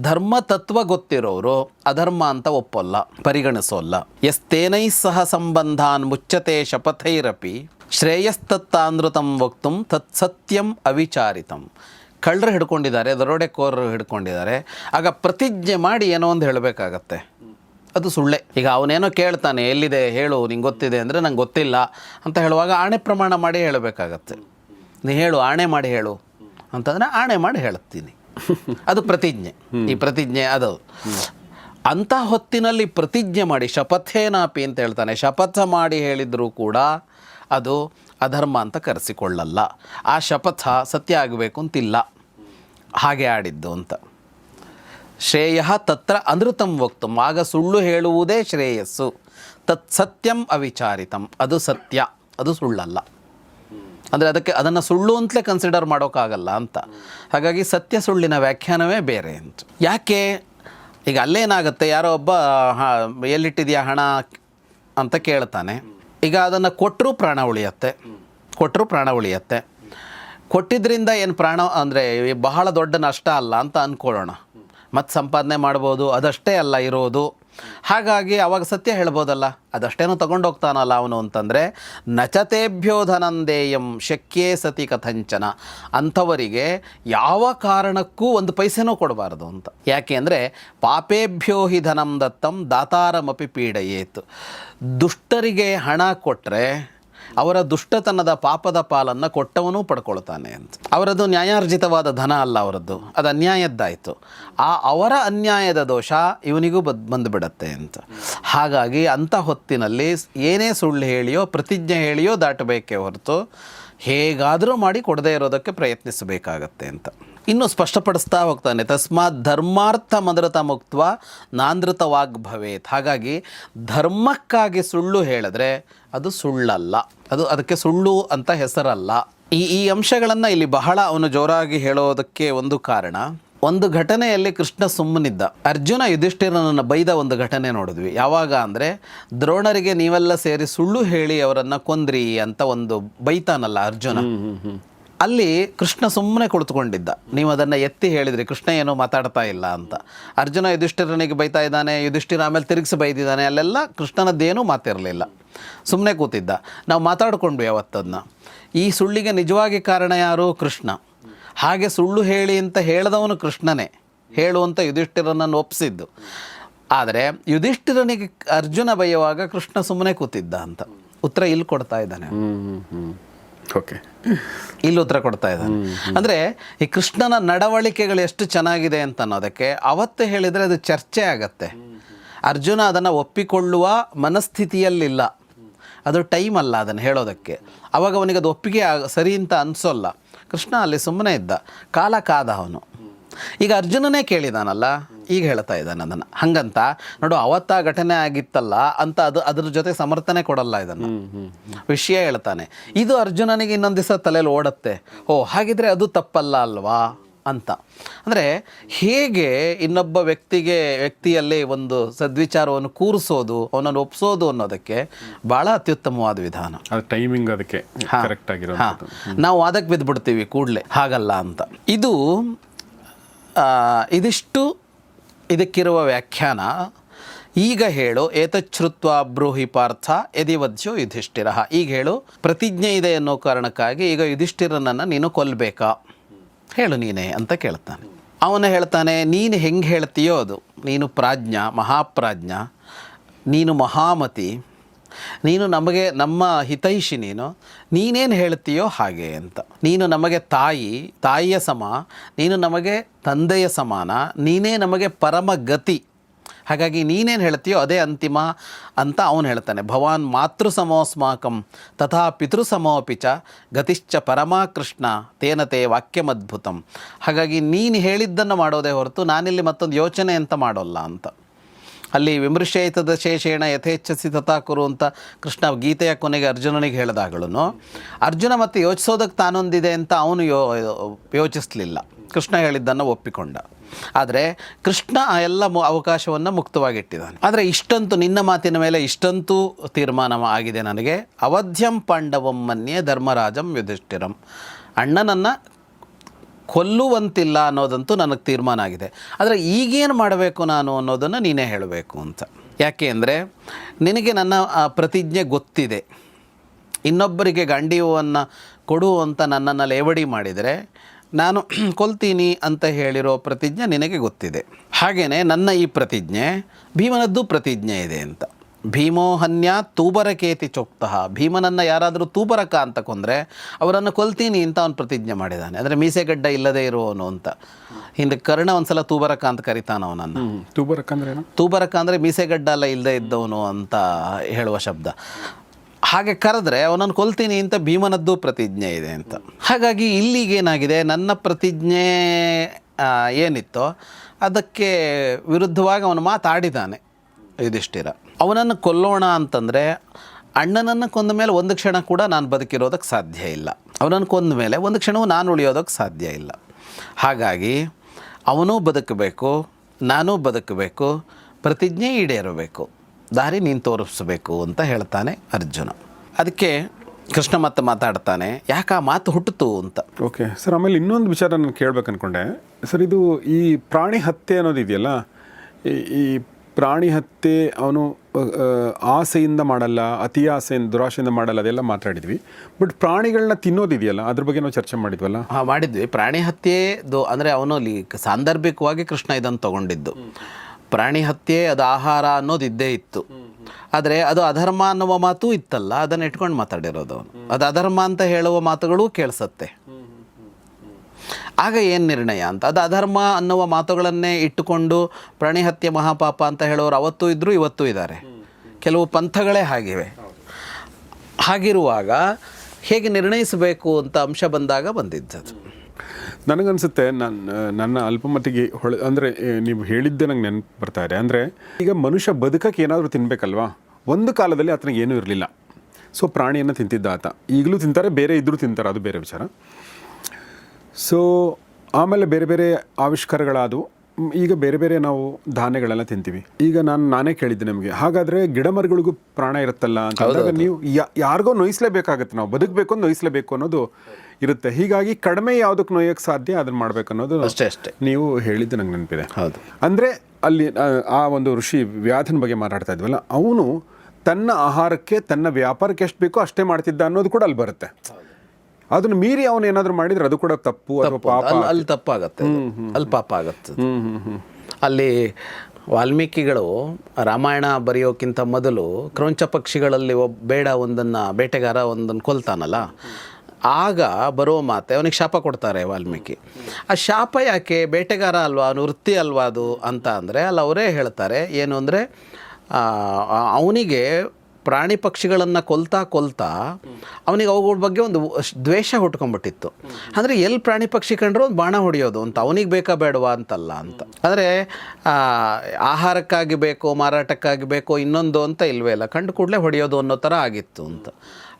A: ಧರ್ಮ ತತ್ವ ಗೊತ್ತಿರೋರು ಅಧರ್ಮ ಅಂತ ಒಪ್ಪಲ್ಲ, ಪರಿಗಣಿಸೋಲ್ಲ. ಎಸ್ತೇನೈ ಸಹ ಸಂಬಂಧಾನ್ ಮುಚ್ಚತೆ ಶಪಥೈರಪಿ ಶ್ರೇಯಸ್ತತ್ತಾನೃತಂ ವಕ್ತು ತತ್ ಸತ್ಯಂ ಅವಿಚಾರಿತಂ. ಕಳ್ಳರು ಹಿಡ್ಕೊಂಡಿದ್ದಾರೆ ದರೋಡೆಕೋರರು ಹಿಡ್ಕೊಂಡಿದ್ದಾರೆ. ಆಗ ಪ್ರತಿಜ್ಞೆ ಮಾಡಿ ಏನೋ ಒಂದು ಹೇಳಬೇಕಾಗತ್ತೆ. ಅದು ಸುಳ್ಳೆ. ಈಗ ಅವನೇನೋ ಕೇಳ್ತಾನೆ ಎಲ್ಲಿದೆ ಹೇಳು ನಿಂಗೆ ಗೊತ್ತಿದೆ ಅಂದರೆ ನಂಗೆ ಗೊತ್ತಿಲ್ಲ ಅಂತ ಹೇಳುವಾಗ ಆಣೆ ಪ್ರಮಾಣ ಮಾಡಿ ಹೇಳಬೇಕಾಗತ್ತೆ. ನೀ ಹೇಳು ಆಣೆ ಮಾಡಿ ಹೇಳು ಅಂತಂದರೆ ಆಣೆ ಮಾಡಿ ಹೇಳುತ್ತೀನಿ. ಅದು ಪ್ರತಿಜ್ಞೆ. ಈ ಪ್ರತಿಜ್ಞೆ ಅದು. ಅಂಥ ಹೊತ್ತಿನಲ್ಲಿ ಪ್ರತಿಜ್ಞೆ ಮಾಡಿ ಶಪಥೇನಾಪಿ ಅಂತ ಹೇಳ್ತಾನೆ. ಶಪಥ ಮಾಡಿ ಹೇಳಿದರೂ ಕೂಡ ಅದು ಅಧರ್ಮ ಅಂತ ಕರೆಸಿಕೊಳ್ಳಲ್ಲ. ಆ ಶಪಥ ಸತ್ಯ ಆಗಬೇಕು ಅಂತಿಲ್ಲ. ಹಾಗೆ ಆಡಿದ್ದು ಅಂತ. ಶ್ರೇಯ ತತ್ರ ಅನೃತಂ ವಕ್ತು, ಆಗ ಸುಳ್ಳು ಹೇಳುವುದೇ ಶ್ರೇಯಸ್ಸು. ತತ್ ಸತ್ಯಂ ಅವಿಚಾರಿತಂ, ಅದು ಸತ್ಯ, ಅದು ಸುಳ್ಳಲ್ಲ. ಅಂದರೆ ಅದಕ್ಕೆ ಅದನ್ನು ಸುಳ್ಳು ಅಂತಲೇ ಕನ್ಸಿಡರ್ ಮಾಡೋಕ್ಕಾಗಲ್ಲ ಅಂತ. ಹಾಗಾಗಿ ಸತ್ಯ ಸುಳ್ಳಿನ ವ್ಯಾಖ್ಯಾನವೇ ಬೇರೆ ಅಂತ. ಯಾಕೆ? ಈಗ ಅಲ್ಲೇನಾಗುತ್ತೆ? ಯಾರೋ ಒಬ್ಬ ಎಲ್ಲಿಟ್ಟಿದೆಯಾ ಹಣ ಅಂತ ಕೇಳ್ತಾನೆ. ಈಗ ಅದನ್ನು ಕೊಟ್ಟರೂ ಪ್ರಾಣ ಉಳಿಯತ್ತೆ. ಕೊಟ್ಟರೂ ಪ್ರಾಣ ಉಳಿಯತ್ತೆ. ಕೊಟ್ಟಿದ್ರಿಂದ ಏನು ಪ್ರಾಣ, ಅಂದರೆ ಬಹಳ ದೊಡ್ಡ ನಷ್ಟ ಅಲ್ಲ ಅಂತ ಅಂದ್ಕೊಳ್ಳೋಣ ಮತ್ತು ಸಂಪಾದನೆ ಮಾಡ್ಬೋದು, ಅದಷ್ಟೇ ಅಲ್ಲ ಇರೋದು. ಹಾಗಾಗಿ ಅವಾಗ ಸತ್ಯ ಹೇಳ್ಬೋದಲ್ಲ, ಅದಷ್ಟೇನೋ ತಗೊಂಡೋಗ್ತಾನಲ್ಲ ಅವನು ಅಂತಂದರೆ, ನಚತೇಭ್ಯೋ ಧನಂದೇಯಂ ಶಕ್ಯೇ ಸತಿ ಕಥಂಚನ. ಅಂಥವರಿಗೆ ಯಾವ ಕಾರಣಕ್ಕೂ ಒಂದು ಪೈಸೆನೂ ಕೊಡಬಾರ್ದು ಅಂತ. ಯಾಕೆ ಅಂದರೆ, ಪಾಪೇಭ್ಯೋ ಹಿ ಧನಂ ದತ್ತಂ, ದಾತಾರಮಪಿ ಪೀಡೆಯೇತು. ದುಷ್ಟರಿಗೆ ಹಣ ಕೊಟ್ಟರೆ ಅವರ ದುಷ್ಟತನದ ಪಾಪದ ಪಾಲನ್ನು ಕೊಟ್ಟವನೂ ಪಡ್ಕೊಳ್ತಾನೆ ಅಂತ. ಅವರದ್ದು ನ್ಯಾಯಾರ್ಜಿತವಾದ ಧನ ಅಲ್ಲ ಅವರದ್ದು, ಅದು ಅನ್ಯಾಯದ್ದಾಯಿತು. ಆ ಅವರ ಅನ್ಯಾಯದ ದೋಷ ಇವನಿಗೂ ಬದ್, ಬಂದುಬಿಡತ್ತೆ ಅಂತ. ಹಾಗಾಗಿ ಅಂಥ ಹೊತ್ತಿನಲ್ಲಿ ಏನೇ ಸುಳ್ಳು ಹೇಳಿಯೋ, ಪ್ರತಿಜ್ಞೆ ಹೇಳಿಯೋ ದಾಟಬೇಕೇ ಹೊರತು ಹೇಗಾದರೂ ಮಾಡಿ ಕೊಡದೇ ಇರೋದಕ್ಕೆ ಪ್ರಯತ್ನಿಸಬೇಕಾಗತ್ತೆ ಅಂತ. ಇನ್ನು ಸ್ಪಷ್ಟಪಡಿಸ್ತಾ ಹೋಗ್ತಾನೆ, ತಸ್ಮಾತ್ ಧರ್ಮಾರ್ಥ ಮದೃತ ಮುಕ್ತ ನಾಂದ್ರತವಾಗ್ ಭವೇತ್. ಹಾಗಾಗಿ ಧರ್ಮಕ್ಕಾಗಿ ಸುಳ್ಳು ಹೇಳಿದ್ರೆ ಅದು ಸುಳ್ಳಲ್ಲ. ಅದು ಅದಕ್ಕೆ ಸುಳ್ಳು ಅಂತ ಹೆಸರಲ್ಲ. ಈ ಈ ಅಂಶಗಳನ್ನು ಇಲ್ಲಿ ಬಹಳ ಅವನು ಜೋರಾಗಿ ಹೇಳೋದಕ್ಕೆ ಒಂದು ಕಾರಣ. ಒಂದು ಘಟನೆಯಲ್ಲಿ ಕೃಷ್ಣ ಸುಮ್ಮನಿದ್ದ. ಅರ್ಜುನ ಯುಧಿಷ್ಠಿರನನ್ನು ಬೈದ ಒಂದು ಘಟನೆ ನೋಡಿದ್ವಿ. ಯಾವಾಗ ಅಂದರೆ, ದ್ರೋಣರಿಗೆ ನೀವೆಲ್ಲ ಸೇರಿ ಸುಳ್ಳು ಹೇಳಿ ಅವರನ್ನು ಕೊಂದ್ರಿ ಅಂತ ಒಂದು ಬೈತಾನಲ್ಲ ಅರ್ಜುನ. ಅಲ್ಲಿ ಕೃಷ್ಣ ಸುಮ್ಮನೆ ಕುಳಿತುಕೊಂಡಿದ್ದ. ನೀವು ಅದನ್ನು ಎತ್ತಿ ಹೇಳಿದ್ರಿ, ಕೃಷ್ಣ ಏನೋ ಮಾತಾಡ್ತಾ ಇಲ್ಲ ಅಂತ. ಅರ್ಜುನ ಯುಧಿಷ್ಠಿರನಿಗೆ ಬೈತಾ ಇದ್ದಾನೆ, ಯುಧಿಷ್ಠಿರ ಆಮೇಲೆ ತಿರುಗಿಸಿ ಬೈದಿದ್ದಾನೆ, ಅಲ್ಲೆಲ್ಲ ಕೃಷ್ಣನದ್ದೇನೂ ಮಾತಿರಲಿಲ್ಲ. ಸುಮ್ಮನೆ ಕೂತಿದ್ದ. ನಾವು ಮಾತಾಡಿಕೊಂಡ್ವಿ ಅವತ್ತದನ್ನ ಈ ಸುಳ್ಳಿಗೆ ನಿಜವಾಗಿ ಕಾರಣ ಯಾರು? ಕೃಷ್ಣ. ಹಾಗೆ ಸುಳ್ಳು ಹೇಳಿ ಅಂತ ಹೇಳಿದವನು ಕೃಷ್ಣನೇ. ಹೇಳುವಂತ ಯುಧಿಷ್ಠಿರನನ್ನು ಒಪ್ಪಿಸಿದ್ದು ಆದರೆ ಯುಧಿಷ್ಠಿರನಿಗೆ ಅರ್ಜುನ ಬೈಯುವಾಗ ಕೃಷ್ಣ ಸುಮ್ಮನೆ ಕೂತಿದ್ದ ಅಂತ. ಉತ್ತರ ಇಲ್ಲಿ ಕೊಡ್ತಾ ಇದ್ದಾನೆ.
B: ಓಕೆ
A: ಇಲ್ಲಿ ಉತ್ತರ ಕೊಡ್ತಾ ಇದ್ದಾನೆ. ಅಂದರೆ ಈ ಕೃಷ್ಣನ ನಡವಳಿಕೆಗಳು ಎಷ್ಟು ಚೆನ್ನಾಗಿದೆ ಅಂತ ಅನ್ನೋದಕ್ಕೆ ಅವತ್ತು ಹೇಳಿದರೆ ಅದು ಚರ್ಚೆ ಆಗತ್ತೆ. ಅರ್ಜುನ ಅದನ್ನು ಒಪ್ಪಿಕೊಳ್ಳುವ ಮನಸ್ಥಿತಿಯಲ್ಲಿಲ್ಲ. ಅದು ಟೈಮ್ ಅಲ್ಲ ಅದನ್ನು ಹೇಳೋದಕ್ಕೆ. ಅವಾಗ ಅವನಿಗೆ ಅದು ಒಪ್ಪಿಗೆ ಆಗ ಸರಿ ಅಂತ ಅನಿಸೋಲ್ಲ. ಕೃಷ್ಣ ಅಲ್ಲಿ ಸುಮ್ಮನೆ ಇದ್ದ. ಕಾಲ ಕಾದ ಅವನು. ಈಗ ಅರ್ಜುನನೇ ಕೇಳಿದಾನಲ್ಲ? ಈಗ ಹೇಳ್ತಾ ಇದ್ದಾನೆ ಅದನ್ನು. ಹಂಗಂತ ನೋಡು ಅವತ್ತ ಘಟನೆ ಆಗಿತ್ತಲ್ಲ ಅಂತ ಅದು ಅದ್ರ ಜೊತೆ ಸಮರ್ಥನೆ ಕೊಡಲ್ಲ ಇದನ್ನು. ವಿಷಯ ಹೇಳ್ತಾನೆ. ಇದು ಅರ್ಜುನನಿಗೆ ಇನ್ನೊಂದು ದಿವಸ ತಲೆಯಲ್ಲಿ ಓಡತ್ತೆ. ಓ ಹಾಗಿದ್ರೆ ಅದು ತಪ್ಪಲ್ಲ ಅಲ್ವಾ? ಅಂತ. ಅಂದರೆ ಹೇಗೆ ಇನ್ನೊಬ್ಬ ವ್ಯಕ್ತಿಗೆ ವ್ಯಕ್ತಿಯಲ್ಲಿ ಒಂದು ಸದ್ವಿಚಾರವನ್ನು ಕೂರಿಸೋದು ಅವನನ್ನು ಒಪ್ಸೋದು ಅನ್ನೋದಕ್ಕೆ ಭಾಳ ಅತ್ಯುತ್ತಮವಾದ ವಿಧಾನ.
B: ಟೈಮಿಂಗ್ ಅದಕ್ಕೆ. ಕರೆಕ್ಟ್ ಆಗಿರೋ
A: ನಾವು ಅದಕ್ಕೆ ಬಿದ್ದುಬಿಡ್ತೀವಿ ಕೂಡಲೇ. ಹಾಗಲ್ಲ ಅಂತ. ಇದು ಇದಿಷ್ಟು ಇದಕ್ಕಿರುವ ವ್ಯಾಖ್ಯಾನ, ಈಗ ಹೇಳು ಏತಚ್ಛ್ರುತ್ವ ಬ್ರೂಹಿ ಪಾರ್ಥ ಯದಿವದ್ಯೋ ಯುಧಿಷ್ಠಿರ. ಈಗ ಹೇಳು, ಪ್ರತಿಜ್ಞೆ ಇದೆ ಅನ್ನೋ ಕಾರಣಕ್ಕಾಗಿ ಈಗ ಯುಧಿಷ್ಠಿರನನ್ನು ನೀನು ಕೊಲ್ಲಬೇಕಾ ಹೇಳು ನೀನೇ ಅಂತ ಕೇಳ್ತಾನೆ ಅವನು ಹೇಳ್ತಾನೆ, ನೀನು ಹೆಂಗೆ ಹೇಳ್ತೀಯೋ ಅದು. ನೀನು ಪ್ರಾಜ್ಞ, ಮಹಾಪ್ರಾಜ್ಞ. ನೀನು ಮಹಾಮತಿ. ನೀನು ನಮಗೆ ನಮ್ಮ ಹಿತೈಷಿ ನೀನು, ನೀನೇನು ಹೇಳ್ತೀಯೋ ಹಾಗೆ ಅಂತ. ನೀನು ನಮಗೆ ತಾಯಿ, ತಾಯಿಯ ಸಮ, ನೀನು ನಮಗೆ ತಂದೆಯ ಸಮಾನ, ನೀನೇ ನಮಗೆ ಪರಮ ಗತಿ. ಹಾಗಾಗಿ ನೀನೇನು ಹೇಳ್ತೀಯೋ ಅದೇ ಅಂತಿಮ ಅಂತ ಅವನು ಹೇಳ್ತಾನೆ. ಭವಾನ್ ಮಾತೃ ಸಮೋಸ್ಮಾಕಂ, ತಥಾ ಪಿತೃ ಸಮೋಪಿಚ ಗತಿಶ್ಚ ಪರಮಾ ಕೃಷ್ಣ ತೇನತೆ ವಾಕ್ಯಮದ್ಭುತಂ. ಹಾಗಾಗಿ ನೀನು ಹೇಳಿದ್ದನ್ನು ಮಾಡೋದೇ ಹೊರತು ನಾನಿಲ್ಲಿ ಮತ್ತೊಂದು ಯೋಚನೆ ಅಂತ ಮಾಡೋಲ್ಲ ಅಂತ. ಅಲ್ಲಿ ವಿಮೃಶೇತದ ಶೇಷೇಣ ಯಥೇಚ್ಛಸಿ ತಥಾ ಕುರು ಅಂತ ಕೃಷ್ಣ ಗೀತೆಯ ಕೊನೆಗೆ ಅರ್ಜುನನಿಗೆ ಹೇಳಿದಾಗಳೂ ಅರ್ಜುನ ಮತ್ತೆ ಯೋಚಿಸೋದಕ್ಕೆ ತಾನೊಂದಿದೆ ಅಂತ ಅವನು ಯೋ, ಯೋಚಿಸಲಿಲ್ಲ. ಕೃಷ್ಣ ಹೇಳಿದ್ದನ್ನು ಒಪ್ಪಿಕೊಂಡ. ಆದರೆ ಕೃಷ್ಣ ಆ ಎಲ್ಲ ಅವಕಾಶವನ್ನು ಮುಕ್ತವಾಗಿಟ್ಟಿದ್ದಾನೆ. ಆದರೆ ಇಷ್ಟಂತೂ ನಿನ್ನ ಮಾತಿನ ಮೇಲೆ ಇಷ್ಟಂತೂ ತೀರ್ಮಾನ ಆಗಿದೆ ನನಗೆ. ಅವಧ್ಯಂ ಪಾಂಡವಂ ಮನ್ಯೆ ಧರ್ಮರಾಜಂ ಯುಧಿಷ್ಠಿರಂ. ಅಣ್ಣನನ್ನು ಕೊಲ್ಲುವಂತಿಲ್ಲ ಅನ್ನೋದಂತೂ ನನಗೆ ತೀರ್ಮಾನ ಆಗಿದೆ. ಆದರೆ ಈಗೇನು ಮಾಡಬೇಕು ನಾನು ಅನ್ನೋದನ್ನು ನೀನೇ ಹೇಳಬೇಕು ಅಂತ. ಯಾಕೆ ಅಂದರೆ ನಿನಗೆ ನನ್ನ ಪ್ರತಿಜ್ಞೆ ಗೊತ್ತಿದೆ. ಇನ್ನೊಬ್ಬರಿಗೆ ಗಾಂಡೀವವನ್ನು ಕೊಡು ಅಂತ ನನ್ನನ್ನು ಲೇವಡಿ ಮಾಡಿದರೆ ನಾನು (clears throat) ಕೊಲ್ತೀನಿ ಅಂತ ಹೇಳಿರೋ ಪ್ರತಿಜ್ಞೆ ನಿನಗೆ ಗೊತ್ತಿದೆ. ಹಾಗೆಯೇ ನನ್ನ ಈ ಪ್ರತಿಜ್ಞೆ ಭೀಮನದ್ದು ಪ್ರತಿಜ್ಞೆ ಇದೆ ಅಂತ. ಭೀಮೋಹನ್ಯ ತೂಬರಕೇತಿ ಚೊಕ್ತಃ ಭೀಮನನ್ನು ಯಾರಾದರೂ ತೂಬರಕ ಅಂತ ಕೊಂದರೆ ಅವರನ್ನು ಕೊಲ್ತೀನಿ ಅಂತ ಅವನು ಪ್ರತಿಜ್ಞೆ ಮಾಡಿದ್ದಾನೆ ಅಂದರೆ ಮೀಸೆಗಡ್ಡ ಇಲ್ಲದೆ ಇರುವವನು ಅಂತ. ಹಿಂದೆ ಕರ್ಣ ಒಂದ್ಸಲ ತೂಬರಕ ಅಂತ ಕರಿತಾನ ಅವನನ್ನು.
B: ತೂಬರಕ ಅಂದ್ರೆ
A: ತೂಬರಕ ಅಂದರೆ ಮೀಸೆಗಡ್ಡ ಅಲ್ಲ ಇಲ್ಲದೆ ಇದ್ದವನು ಅಂತ ಹೇಳುವ ಶಬ್ದ. ಹಾಗೆ ಕರೆದ್ರೆ ಅವನನ್ನು ಕೊಲ್ತೀನಿ ಅಂತ ಭೀಮನದ್ದು ಪ್ರತಿಜ್ಞೆ ಇದೆ ಅಂತ. ಹಾಗಾಗಿ ಇಲ್ಲಿಗೇನಾಗಿದೆ ನನ್ನ ಪ್ರತಿಜ್ಞೆ ಏನಿತ್ತೋ ಅದಕ್ಕೆ ವಿರುದ್ಧವಾಗಿ ಅವನು ಮಾತಾಡಿದ್ದಾನೆ ಯುಧಿಷ್ಠಿರ. ಅವನನ್ನು ಕೊಲ್ಲೋಣ ಅಂತಂದರೆ ಅಣ್ಣನನ್ನು ಕೊಂದ ಮೇಲೆ ಒಂದು ಕ್ಷಣ ಕೂಡ ನಾನು ಬದುಕಿರೋದಕ್ಕೆ ಸಾಧ್ಯ ಇಲ್ಲ. ಅವನನ್ನು ಕೊಂದ ಮೇಲೆ ಒಂದು ಕ್ಷಣವೂ ನಾನು ಉಳಿಯೋದಕ್ಕೆ ಸಾಧ್ಯ ಇಲ್ಲ. ಹಾಗಾಗಿ ಅವನೂ ಬದುಕಬೇಕು, ನಾನೂ ಬದುಕಬೇಕು, ಪ್ರತಿಜ್ಞೆ ಈಡೇರಬೇಕು, ದಾರಿ ನೀನು ತೋರಿಸ್ಬೇಕು ಅಂತ ಹೇಳ್ತಾನೆ ಅರ್ಜುನ. ಅದಕ್ಕೆ ಕೃಷ್ಣ ಮತ್ತೆ ಮಾತಾಡ್ತಾನೆ, ಯಾಕೆ ಆ ಮಾತು ಹುಟ್ಟಿತು ಅಂತ.
B: ಓಕೆ, ಸರ್, ಆಮೇಲೆ ಇನ್ನೊಂದು ವಿಚಾರ ನಾನು ಕೇಳ್ಬೇಕು ಅಂದ್ಕೊಂಡೆ ಸರ್, ಇದು ಈ ಪ್ರಾಣಿ ಹತ್ಯೆ ಅನ್ನೋದು ಇದೆಯಲ್ಲ, ಈ- ಈ ಪ್ರಾಣಿ ಹತ್ಯೆ ಅವನು ಆಸೆಯಿಂದ ಮಾಡಲ್ಲ ಅತಿ ಆಸೆಯಿಂದ ದುರಾಸೆಯಿಂದ ಮಾಡಲ್ಲ ಅದೆಲ್ಲ ಮಾತಾಡಿದ್ವಿ. ಬಟ್ ಪ್ರಾಣಿಗಳನ್ನ ತಿನ್ನೋದಿದೆಯಲ್ಲ ಅದ್ರ ಬಗ್ಗೆ ನಾವು ಚರ್ಚೆ ಮಾಡಿದ್ವಲ್ಲ?
A: ಹಾ, ಮಾಡಿದ್ವಿ. ಪ್ರಾಣಿ ಹತ್ಯೆದು ಅಂದರೆ ಅವನು ಅಲ್ಲಿ ಸಾಂದರ್ಭಿಕವಾಗಿ ಕೃಷ್ಣ ಇದನ್ನು ತಗೊಂಡಿದ್ದು. ಪ್ರಾಣಿ ಹತ್ಯೆ ಅದು ಆಹಾರ ಅನ್ನೋದು ಇದ್ದೇ ಇತ್ತು ಆದರೆ ಅದು ಅಧರ್ಮ ಅನ್ನುವ ಮಾತು ಇತ್ತಲ್ಲ ಅದನ್ನು ಇಟ್ಕೊಂಡು ಮಾತಾಡಿರೋದು ಅವನು. ಅದು ಅಧರ್ಮ ಅಂತ ಹೇಳುವ ಮಾತುಗಳು ಕೇಳಿಸತ್ತೆ. ಆಗ ಏನು ನಿರ್ಣಯ ಅಂತ? ಅದು ಅಧರ್ಮ ಅನ್ನುವ ಮಾತುಗಳನ್ನೇ ಇಟ್ಟುಕೊಂಡು ಪ್ರಾಣಿ ಹತ್ಯೆ ಮಹಾಪಾಪ ಅಂತ ಹೇಳೋರು ಅವತ್ತೂ ಇದ್ದರೂ ಇವತ್ತೂ ಇದ್ದಾರೆ. ಕೆಲವು ಪಂಥಗಳೇ ಹಾಗಿವೆ. ಹಾಗಿರುವಾಗ ಹೇಗೆ ನಿರ್ಣಯಿಸಬೇಕು ಅಂತ ಅಂಶ ಬಂದಾಗ ಬಂದಿದ್ದದು
B: ನನಗನ್ಸುತ್ತೆ ನನ್ನ ನನ್ನ ಅಲ್ಪಮಟ್ಟಿಗೆ ಹೊಳೆ, ಅಂದರೆ ನೀವು ಹೇಳಿದ್ದೆ ನಂಗೆ ನೆನಪು ಬರ್ತಾ ಇದೆ. ಅಂದರೆ, ಈಗ ಮನುಷ್ಯ ಬದುಕಕ್ಕೆ ಏನಾದರೂ ತಿನ್ನಬೇಕಲ್ವಾ ಒಂದು ಕಾಲದಲ್ಲಿ ಆತನಿಗೆ ಏನೂ ಇರಲಿಲ್ಲ. ಸೊ, ಪ್ರಾಣಿಯನ್ನು ತಿಂತಿದ್ದ ಆತ. ಈಗಲೂ ತಿಂತಾರೆ, ಬೇರೆ ಇದ್ದರೂ ತಿಂತಾರೆ, ಅದು ಬೇರೆ ವಿಚಾರ. ಸೊ ಆಮೇಲೆ ಬೇರೆ ಬೇರೆ ಆವಿಷ್ಕಾರಗಳಾದವು. ಈಗ ಬೇರೆ ಬೇರೆ ನಾವು ಧಾನ್ಯಗಳೆಲ್ಲ ತಿಂತೀವಿ. ಈಗ ನಾನು ನಾನೇ ಕೇಳಿದ್ದೆ ನಿಮಗೆ. ಹಾಗಾದರೆ ಗಿಡ ಮರಗಳಿಗೂ ಪ್ರಾಣ ಇರುತ್ತಲ್ಲ ಅಂತ ನೀವು ಯಾ- ಯಾರಿಗೋ ನೋಯಿಸಲೇಬೇಕಾಗತ್ತೆ. ನಾವು ಬದುಕಬೇಕು ನೋಯಿಸಲೇಬೇಕು ಅನ್ನೋದು ಇರುತ್ತೆ. ಹೀಗಾಗಿ ಕಡಿಮೆ ಯಾವುದಕ್ಕೆ ನೋಯಕ್ಕೆ ಸಾಧ್ಯ ಅದನ್ನು ಮಾಡ್ಬೇಕು ಅನ್ನೋದು
A: ಅಷ್ಟೇ ಅಷ್ಟೇ.
B: ನೀವು ಹೇಳಿದ್ದು ನಂಗೆ ನೆನಪಿದೆ.
A: ಹೌದು.
B: ಅಂದರೆ ಅಲ್ಲಿ ಆ, ಆ ಒಂದು ಋಷಿ ವ್ಯಾಧನ ಬಗ್ಗೆ ಮಾತಾಡ್ತಾ ಇದ್ವಲ್ಲ ಅವನು ತನ್ನ ಆಹಾರಕ್ಕೆ ತನ್ನ ವ್ಯಾಪಾರಕ್ಕೆ ಎಷ್ಟು ಬೇಕೋ ಅಷ್ಟೇ ಮಾಡ್ತಿದ್ದ ಅನ್ನೋದು ಕೂಡ ಅಲ್ಲಿ ಬರುತ್ತೆ. ಅದನ್ನು ಮೀರಿ ಅವನು ಏನಾದರೂ ಮಾಡಿದ್ರೆ ಅದು ಕೂಡ ತಪ್ಪು ಅಥವಾ ಪಾಪ
A: ಅಲ್ಲಿ ಅಲ್ಲಿ ತಪ್ಪಾಗತ್ತೆ. ಅಲ್ಲಿ ಪಾಪ ಆಗತ್ತೆ ಅದು. ಅಲ್ಲಿ ವಾಲ್ಮೀಕಿಗಳು ರಾಮಾಯಣ ಬರೆಯೋಕ್ಕಿಂತ ಮೊದಲು ಕ್ರೌಂಚ ಪಕ್ಷಿಗಳಲ್ಲಿ ಒಬ್ಬ ಬೇಡ ಒಂದನ್ನು ಬೇಟೆಗಾರ ಒಂದನ್ನು ಕೊಲ್ತಾನಲ್ಲ? ಆಗ ಬರೋ ಮಾತೆ ಅವನಿಗೆ ಶಾಪ ಕೊಡ್ತಾರೆ ವಾಲ್ಮೀಕಿ. ಆ ಶಾಪ ಯಾಕೆ? ಬೇಟೆಗಾರ ಅಲ್ವಾ? ಅವನು ವೃತ್ತಿ ಅಲ್ವಾ ಅದು? ಅಂತ ಅಂದರೆ ಅಲ್ಲಿ ಅವರೇ ಹೇಳ್ತಾರೆ ಏನು ಅಂದರೆ ಅವನಿಗೆ ಪ್ರಾಣಿ ಪಕ್ಷಿಗಳನ್ನು ಕೊಲ್ತಾ ಕೊಲ್ತಾ ಅವನಿಗೆ ಅವುಗಳ ಬಗ್ಗೆ ಒಂದು ದ್ವೇಷ ಹುಟ್ಕೊಂಡ್ಬಿಟ್ಟಿತ್ತು. ಅಂದರೆ ಎಲ್ಲಿ ಪ್ರಾಣಿ ಪಕ್ಷಿ ಕಂಡ್ರು ಒಂದು ಬಾಣ ಹೊಡೆಯೋದು ಅಂತ, ಅವನಿಗೆ ಬೇಕಾ ಬೇಡವಾ ಅಂತಲ್ಲ ಅಂತ. ಅಂದರೆ ಆಹಾರಕ್ಕಾಗಿ ಬೇಕೋ, ಮಾರಾಟಕ್ಕಾಗಿ ಬೇಕೋ ಇನ್ನೊಂದು ಅಂತ ಇಲ್ವೇ ಇಲ್ಲ, ಕಂಡು ಕೂಡಲೇ ಹೊಡೆಯೋದು ಅನ್ನೋ ಥರ ಆಗಿತ್ತು ಅಂತ.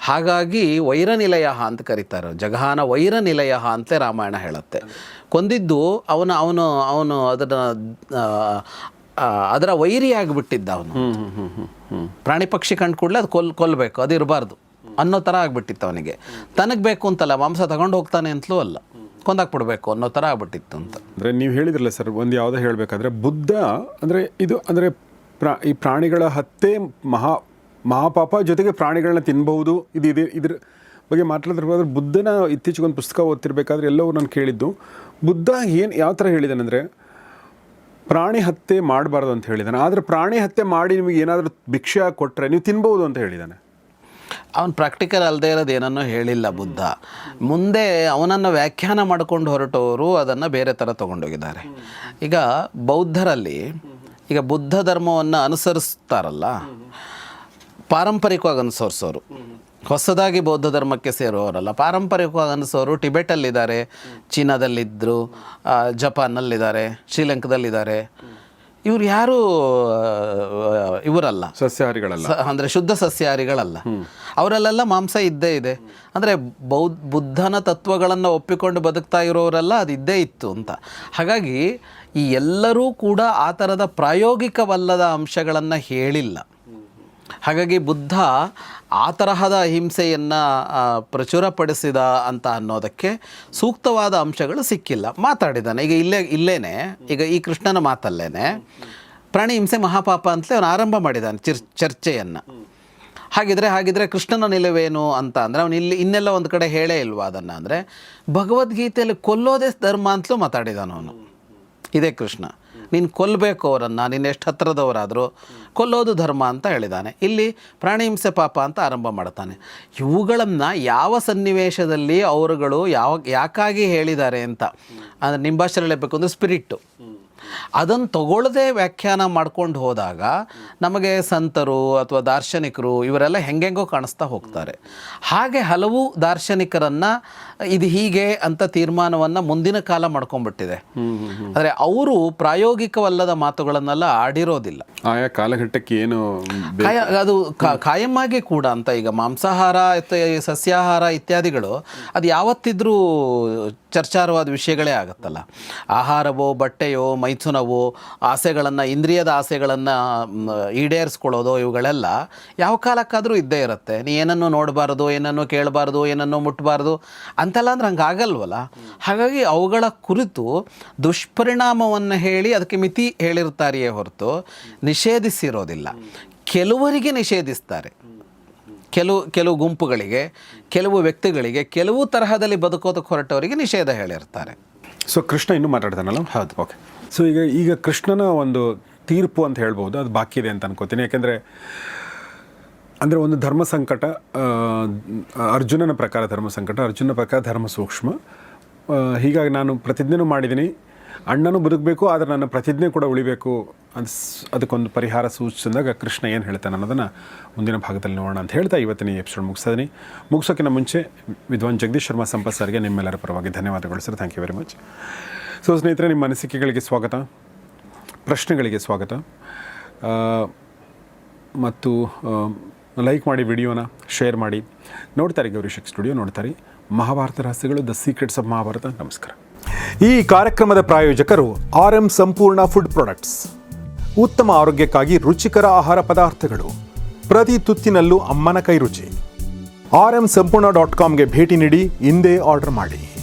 A: ಹಾಗಾಗಿ ವೈರನಿಲಯ ಅಂತ ಕರೀತಾರೆ. ಜಗಹಾನ ವೈರನಿಲಯ ಅಂತಲೇ ರಾಮಾಯಣ ಹೇಳುತ್ತೆ. ಕೊಂದಿದ್ದು ಅವನ, ಅವನು ಅವನು ಅದನ್ನು ಅದರ ವೈರಿ ಆಗಿಬಿಟ್ಟಿದ್ದ ಅವನು. ಪ್ರಾಣಿ ಪಕ್ಷಿ ಕಂಡು ಕೂಡಲೇ ಅದು ಕೊಲ್ ಕೊಲ್ಲಬೇಕು ಅದು ಇರಬಾರ್ದು. ಅನ್ನೋ ಥರ ಆಗಿಬಿಟ್ಟಿತ್ತು ಅವನಿಗೆ. ತನಗೆ ಬೇಕು ಅಂತಲ್ಲ ಮಾಂಸ ತಗೊಂಡು ಹೋಗ್ತಾನೆ ಅಂತಲೂ ಅಲ್ಲ. ಕೊಂದಾಕ್ಬಿಡ್ಬೇಕು ಅನ್ನೋ ಥರ ಆಗ್ಬಿಟ್ಟಿತ್ತು ಅಂತ.
B: ಅಂದರೆ ನೀವು ಹೇಳಿದ್ರಲ್ಲ ಸರ್ ಒಂದು ಯಾವುದೋ ಹೇಳಬೇಕಾದ್ರೆ ಬುದ್ಧ ಅಂದರೆ ಇದು ಅಂದರೆ ಪ್ರಾ ಈ ಪ್ರಾಣಿಗಳ ಹತ್ತೆ ಮಹಾ ಮಹಾಪಾಪ ಜೊತೆಗೆ ಪ್ರಾಣಿಗಳನ್ನ ತಿನ್ಬಹುದು. ಇದು ಇದೆ ಇದ್ರ ಬಗ್ಗೆ ಮಾತಾಡಿದ್ರೆ ಬುದ್ಧನ ಇತ್ತೀಚೆಗೆ ಒಂದು ಪುಸ್ತಕ ಓದ್ತಿರ್ಬೇಕಾದ್ರೆ ಎಲ್ಲವೂ ನಾನು ಕೇಳಿದ್ದು. ಬುದ್ಧ ಏನು ಯಾವ ಥರ ಹೇಳಿದಾನಂದರೆ ಪ್ರಾಣಿ ಹತ್ಯೆ ಮಾಡಬಾರ್ದು ಅಂತ ಹೇಳಿದಾನೆ. ಆದರೆ ಪ್ರಾಣಿ ಹತ್ಯೆ ಮಾಡಿ ನಿಮಗೆ ಏನಾದರೂ ಭಿಕ್ಷೆ ಕೊಟ್ಟರೆ ನೀವು ತಿನ್ಬೋದು ಅಂತ ಹೇಳಿದ್ದಾನೆ
A: ಅವನು ಪ್ರಾಕ್ಟಿಕಲ್ ಅಲ್ಲದೆ ಇರೋದು ಏನನ್ನೂ ಹೇಳಿಲ್ಲ ಬುದ್ಧ. ಮುಂದೆ ಅವನನ್ನು ವ್ಯಾಖ್ಯಾನ ಮಾಡ್ಕೊಂಡು ಹೊರಟವರು ಅದನ್ನು ಬೇರೆ ಥರ ತಗೊಂಡೋಗಿದ್ದಾರೆ. ಈಗ ಬೌದ್ಧರಲ್ಲಿ ಈಗ ಬುದ್ಧ ಧರ್ಮವನ್ನು ಅನುಸರಿಸ್ತಾರಲ್ಲ, ಪಾರಂಪರಿಕವಾಗಿ ಅನುಸರಿಸೋರು. ಹೊಸದಾಗಿ ಬೌದ್ಧ ಧರ್ಮಕ್ಕೆ ಸೇರುವವರಲ್ಲ. ಪಾರಂಪರಿಕವಾಗಿ ಅನಿಸೋರು ಟಿಬೆಟಲ್ಲಿದ್ದಾರೆ ಚೀನಾದಲ್ಲಿದ್ದರು ಜಪಾನಲ್ಲಿದ್ದಾರೆ ಜಪಾನ್ನಲ್ಲಿದ್ದಾರೆ ಶ್ರೀಲಂಕಾದಲ್ಲಿದ್ದಾರೆ. ಇವ್ರು ಯಾರು ಇವರಲ್ಲ.
B: ಸಸ್ಯಾಹಾರಿಗಳಲ್ಲ.
A: ಅಂದರೆ ಅಂದ್ರೆ ಶುದ್ಧ ಸಸ್ಯಾಹಾರಿಗಳಲ್ಲ. ಅವರಲ್ಲೆಲ್ಲ ಮಾಂಸ ಇದ್ದೇ ಇದೆ. ಅಂದರೆ ಬೌದ್ಧ ಬುದ್ಧನ ತತ್ವಗಳನ್ನು ಒಪ್ಪಿಕೊಂಡು ಬದುಕ್ತಾ ಇರೋರೆಲ್ಲ ಅದು ಇದ್ದೇ ಇತ್ತು ಅಂತ. ಹಾಗಾಗಿ ಈ ಎಲ್ಲರೂ ಕೂಡ ಆ ಥರದ ಪ್ರಾಯೋಗಿಕವಲ್ಲದ ಅಂಶಗಳನ್ನು ಹೇಳಿಲ್ಲ. ಹಾಗಾಗಿ ಬುದ್ಧ ಆ ತರಹದ ಹಿಂಸೆಯನ್ನು ಪ್ರಚುರಪಡಿಸಿದ ಅಂತ ಅನ್ನೋದಕ್ಕೆ ಸೂಕ್ತವಾದ ಅಂಶಗಳು ಸಿಕ್ಕಿಲ್ಲ. ಮಾತಾಡಿದ್ದಾನೆ. ಈಗ ಇಲ್ಲೇ, ಇಲ್ಲೇನೆ. ಈಗ ಈ ಕೃಷ್ಣನ ಮಾತಲ್ಲೇನೆ. ಪ್ರಾಣಿ ಹಿಂಸೆ ಮಹಾಪಾಪ ಅಂತಲೇ ಅವನು ಆರಂಭ ಮಾಡಿದ್ದಾನೆ ಚಿರ್, ಚರ್ಚೆಯನ್ನು. ಹಾಗಿದ್ರೆ ಹಾಗಿದ್ರೆ ಕೃಷ್ಣನ ನಿಲುವೇನು ಅಂತ ಅಂದರೆ ಅವನು ಇಲ್ಲಿ ಇನ್ನೆಲ್ಲ ಒಂದು ಕಡೆ ಹೇಳೇ ಇಲ್ವಾ ಅದನ್ನು ಅಂದರೆ ಭಗವದ್ಗೀತೆಯಲ್ಲಿ ಕೊಲ್ಲೋದೇ ಧರ್ಮ ಅಂತಲೂ ಮಾತಾಡಿದಾನ ಅವನು. ಇದೇ ಕೃಷ್ಣ. ನೀನು ಕೊಲ್ಲಬೇಕು ಅವರನ್ನು, ನೀನು ಎಷ್ಟು ಹತ್ತಿರದವರಾದರೂ ಕೊಲ್ಲೋದು ಧರ್ಮ ಅಂತ ಹೇಳಿದ್ದಾನೆ ಇಲ್ಲಿ ಪ್ರಾಣಿ ಹಿಂಸೆ ಪಾಪ ಅಂತ ಆರಂಭ ಮಾಡ್ತಾನೆ. ಇವುಗಳನ್ನು ಯಾವ ಸನ್ನಿವೇಶದಲ್ಲಿ ಅವರುಗಳು ಯಾವ ಯಾಕಾಗಿ ಹೇಳಿದ್ದಾರೆ ಅಂತ. ಅಂದರೆ ಭಾಷೆಯಲ್ಲಿ ಹೇಳಬೇಕು ಅಂದರೆ ಸ್ಪಿರಿಟ್ಟು ಅದನ್ನು ತಗೊಳ್ಳದೆ ವ್ಯಾಖ್ಯಾನ ಮಾಡ್ಕೊಂಡು ಹೋದಾಗ ನಮಗೆ ಸಂತರು ಅಥವಾ ದಾರ್ಶನಿಕರು ಇವರೆಲ್ಲ ಹೆಂಗೆಂಗೋ ಕಾಣಿಸ್ತಾ ಹೋಗ್ತಾರೆ. ಹಾಗೆ ಹಲವು ದಾರ್ಶನಿಕರನ್ನು ಇದು ಹೀಗೆ ಅಂತ ತೀರ್ಮಾನವನ್ನು ಮುಂದಿನ ಕಾಲ ಮಾಡ್ಕೊಂಡ್ಬಿಟ್ಟಿದೆ. ಆದರೆ ಅವರು ಪ್ರಾಯೋಗಿಕವಲ್ಲದ ಮಾತುಗಳನ್ನೆಲ್ಲ ಆಡಿರೋದಿಲ್ಲ.
B: ಆಯಾ ಕಾಲಘಟ್ಟಕ್ಕೆ ಏನು
A: ಅದು ಕಾಯಮ್ಮಾಗಿ ಕೂಡ ಅಂತ ಈಗ ಮಾಂಸಾಹಾರ ಸಸ್ಯಾಹಾರ ಇತ್ಯಾದಿಗಳು ಅದು ಯಾವತ್ತಿದ್ರೂ ಚರ್ಚಾರವಾದ ವಿಷಯಗಳೇ ಆಗುತ್ತಲ್ಲ. ಆಹಾರವೋ, ಬಟ್ಟೆಯೋ, ಮೈಥುನವೋ, ಆಸೆಗಳನ್ನು, ಇಂದ್ರಿಯದ ಆಸೆಗಳನ್ನು ಈಡೇರಿಸ್ಕೊಳ್ಳೋದು ಇವುಗಳೆಲ್ಲ ಯಾವ ಕಾಲಕ್ಕಾದರೂ ಇದ್ದೇ ಇರುತ್ತೆ. ನೀ ಏನನ್ನು ನೋಡಬಾರ್ದು, ಏನನ್ನು ಕೇಳಬಾರ್ದು, ಏನನ್ನು ಮುಟ್ಟಬಾರ್ದು ಅಂತೆಲ್ಲ ಅಂದ್ರೆ ಹಂಗೆ ಆಗಲ್ವಲ್ಲ? ಹಾಗಾಗಿ ಅವುಗಳ ಕುರಿತು ದುಷ್ಪರಿಣಾಮವನ್ನು ಹೇಳಿ ಅದಕ್ಕೆ ಮಿತಿ ಹೇಳಿರ್ತಾರೆಯೇ ಹೊರತು ನಿಷೇಧಿಸಿರೋದಿಲ್ಲ. ಕೆಲವರಿಗೆ ನಿಷೇಧಿಸ್ತಾರೆ. ಕೆಲವು ಕೆಲವು ಗುಂಪುಗಳಿಗೆ ಕೆಲವು ವ್ಯಕ್ತಿಗಳಿಗೆ ಕೆಲವು ತರಹದಲ್ಲಿ ಬದುಕೋದಕ್ಕೆ ಹೊರಟವರಿಗೆ ನಿಷೇಧ ಹೇಳಿರ್ತಾರೆ.
B: ಸೊ ಕೃಷ್ಣ ಇನ್ನೂ ಮಾತಾಡ್ತಾನಲ್ಲ? ಹೌದು ಓಕೆ. ಸೊ ಈಗ ಈಗ ಕೃಷ್ಣನ ಒಂದು ತೀರ್ಪು ಅಂತ ಹೇಳ್ಬೋದು ಅದು ಬಾಕಿ ಇದೆ ಅಂತ ಅನ್ಕೋತೀನಿ. ಯಾಕೆಂದರೆ ಅಂದರೆ ಒಂದು ಧರ್ಮ ಸಂಕಟ ಅರ್ಜುನನ ಪ್ರಕಾರ ಧರ್ಮ ಸಂಕಟ ಅರ್ಜುನನ ಪ್ರಕಾರ ಧರ್ಮ ಸೂಕ್ಷ್ಮ. ಹೀಗಾಗಿ ನಾನು ಪ್ರತಿಜ್ಞೆನೂ ಮಾಡಿದ್ದೀನಿ. ಅಣ್ಣನೂ ಬದುಕಬೇಕು ಆದರೆ ನನ್ನ ಪ್ರತಿಜ್ಞೆ ಕೂಡ ಉಳಿಬೇಕು ಅನ್ಸ್ ಅದಕ್ಕೊಂದು ಪರಿಹಾರ ಸೂಚಿಸಿದಾಗ ಕೃಷ್ಣ ಏನು ಹೇಳ್ತಾನೆ ಅನ್ನೋದನ್ನು ಮುಂದಿನ ಭಾಗದಲ್ಲಿ ನೋಡೋಣ ಅಂತ ಹೇಳ್ತಾ ಇವತ್ತಿನ ಈ ಎಪಿಸೋಡ್ ಮುಗಿಸ್ತೀನಿ ಮುಗಿಸೋಕ್ಕಿಂತ ಮುಂಚೆ ವಿದ್ವಾನ್ ಜಗದೀಶ್ ಶರ್ಮಾ ಸಂಪತ್ ಸರ್ಗೆ ನಿಮ್ಮೆಲ್ಲರ ಪರವಾಗಿ ಧನ್ಯವಾದಗಳು sir. Thank you very much so ಸ್ನೇಹಿತರೆ, ನಿಮ್ಮ ಅನಿಸಿಕೆಗಳಿಗೆ ಸ್ವಾಗತ. ಪ್ರಶ್ನೆಗಳಿಗೆ ಸ್ವಾಗತ. ಮತ್ತು ಲೈಕ್ ಮಾಡಿ ವಿಡಿಯೋನ ಶೇರ್ ಮಾಡಿ. ನೋಡ್ತಾರೆ ಗೌರಿಶಕ್ ಸ್ಟುಡಿಯೋ ನೋಡ್ತಾರೆ. ಮಹಾಭಾರತ ರಹಸ್ಯಗಳು ದ ಸೀಕ್ರೆಟ್ಸ್ ಆಫ್ ಮಹಾಭಾರತ. ನಮಸ್ಕಾರ.
C: ಈ ಕಾರ್ಯಕ್ರಮದ ಪ್ರಾಯೋಜಕರು R M Sampoorna food products. ಉತ್ತಮ ಆರೋಗ್ಯಕ್ಕಾಗಿ ರುಚಿಕರ ಆಹಾರ ಪದಾರ್ಥಗಳು. ಪ್ರತಿ ತುತ್ತಿನಲ್ಲೂ ಅಮ್ಮನ ಕೈ ರುಚಿ. ಆರ್ ಎಂ ಸಂಪೂರ್ಣ ಡಾಟ್ ಕಾಮ್ಗೆ ಭೇಟಿ ನೀಡಿ ಇಂದೇ ಆರ್ಡರ್ ಮಾಡಿ.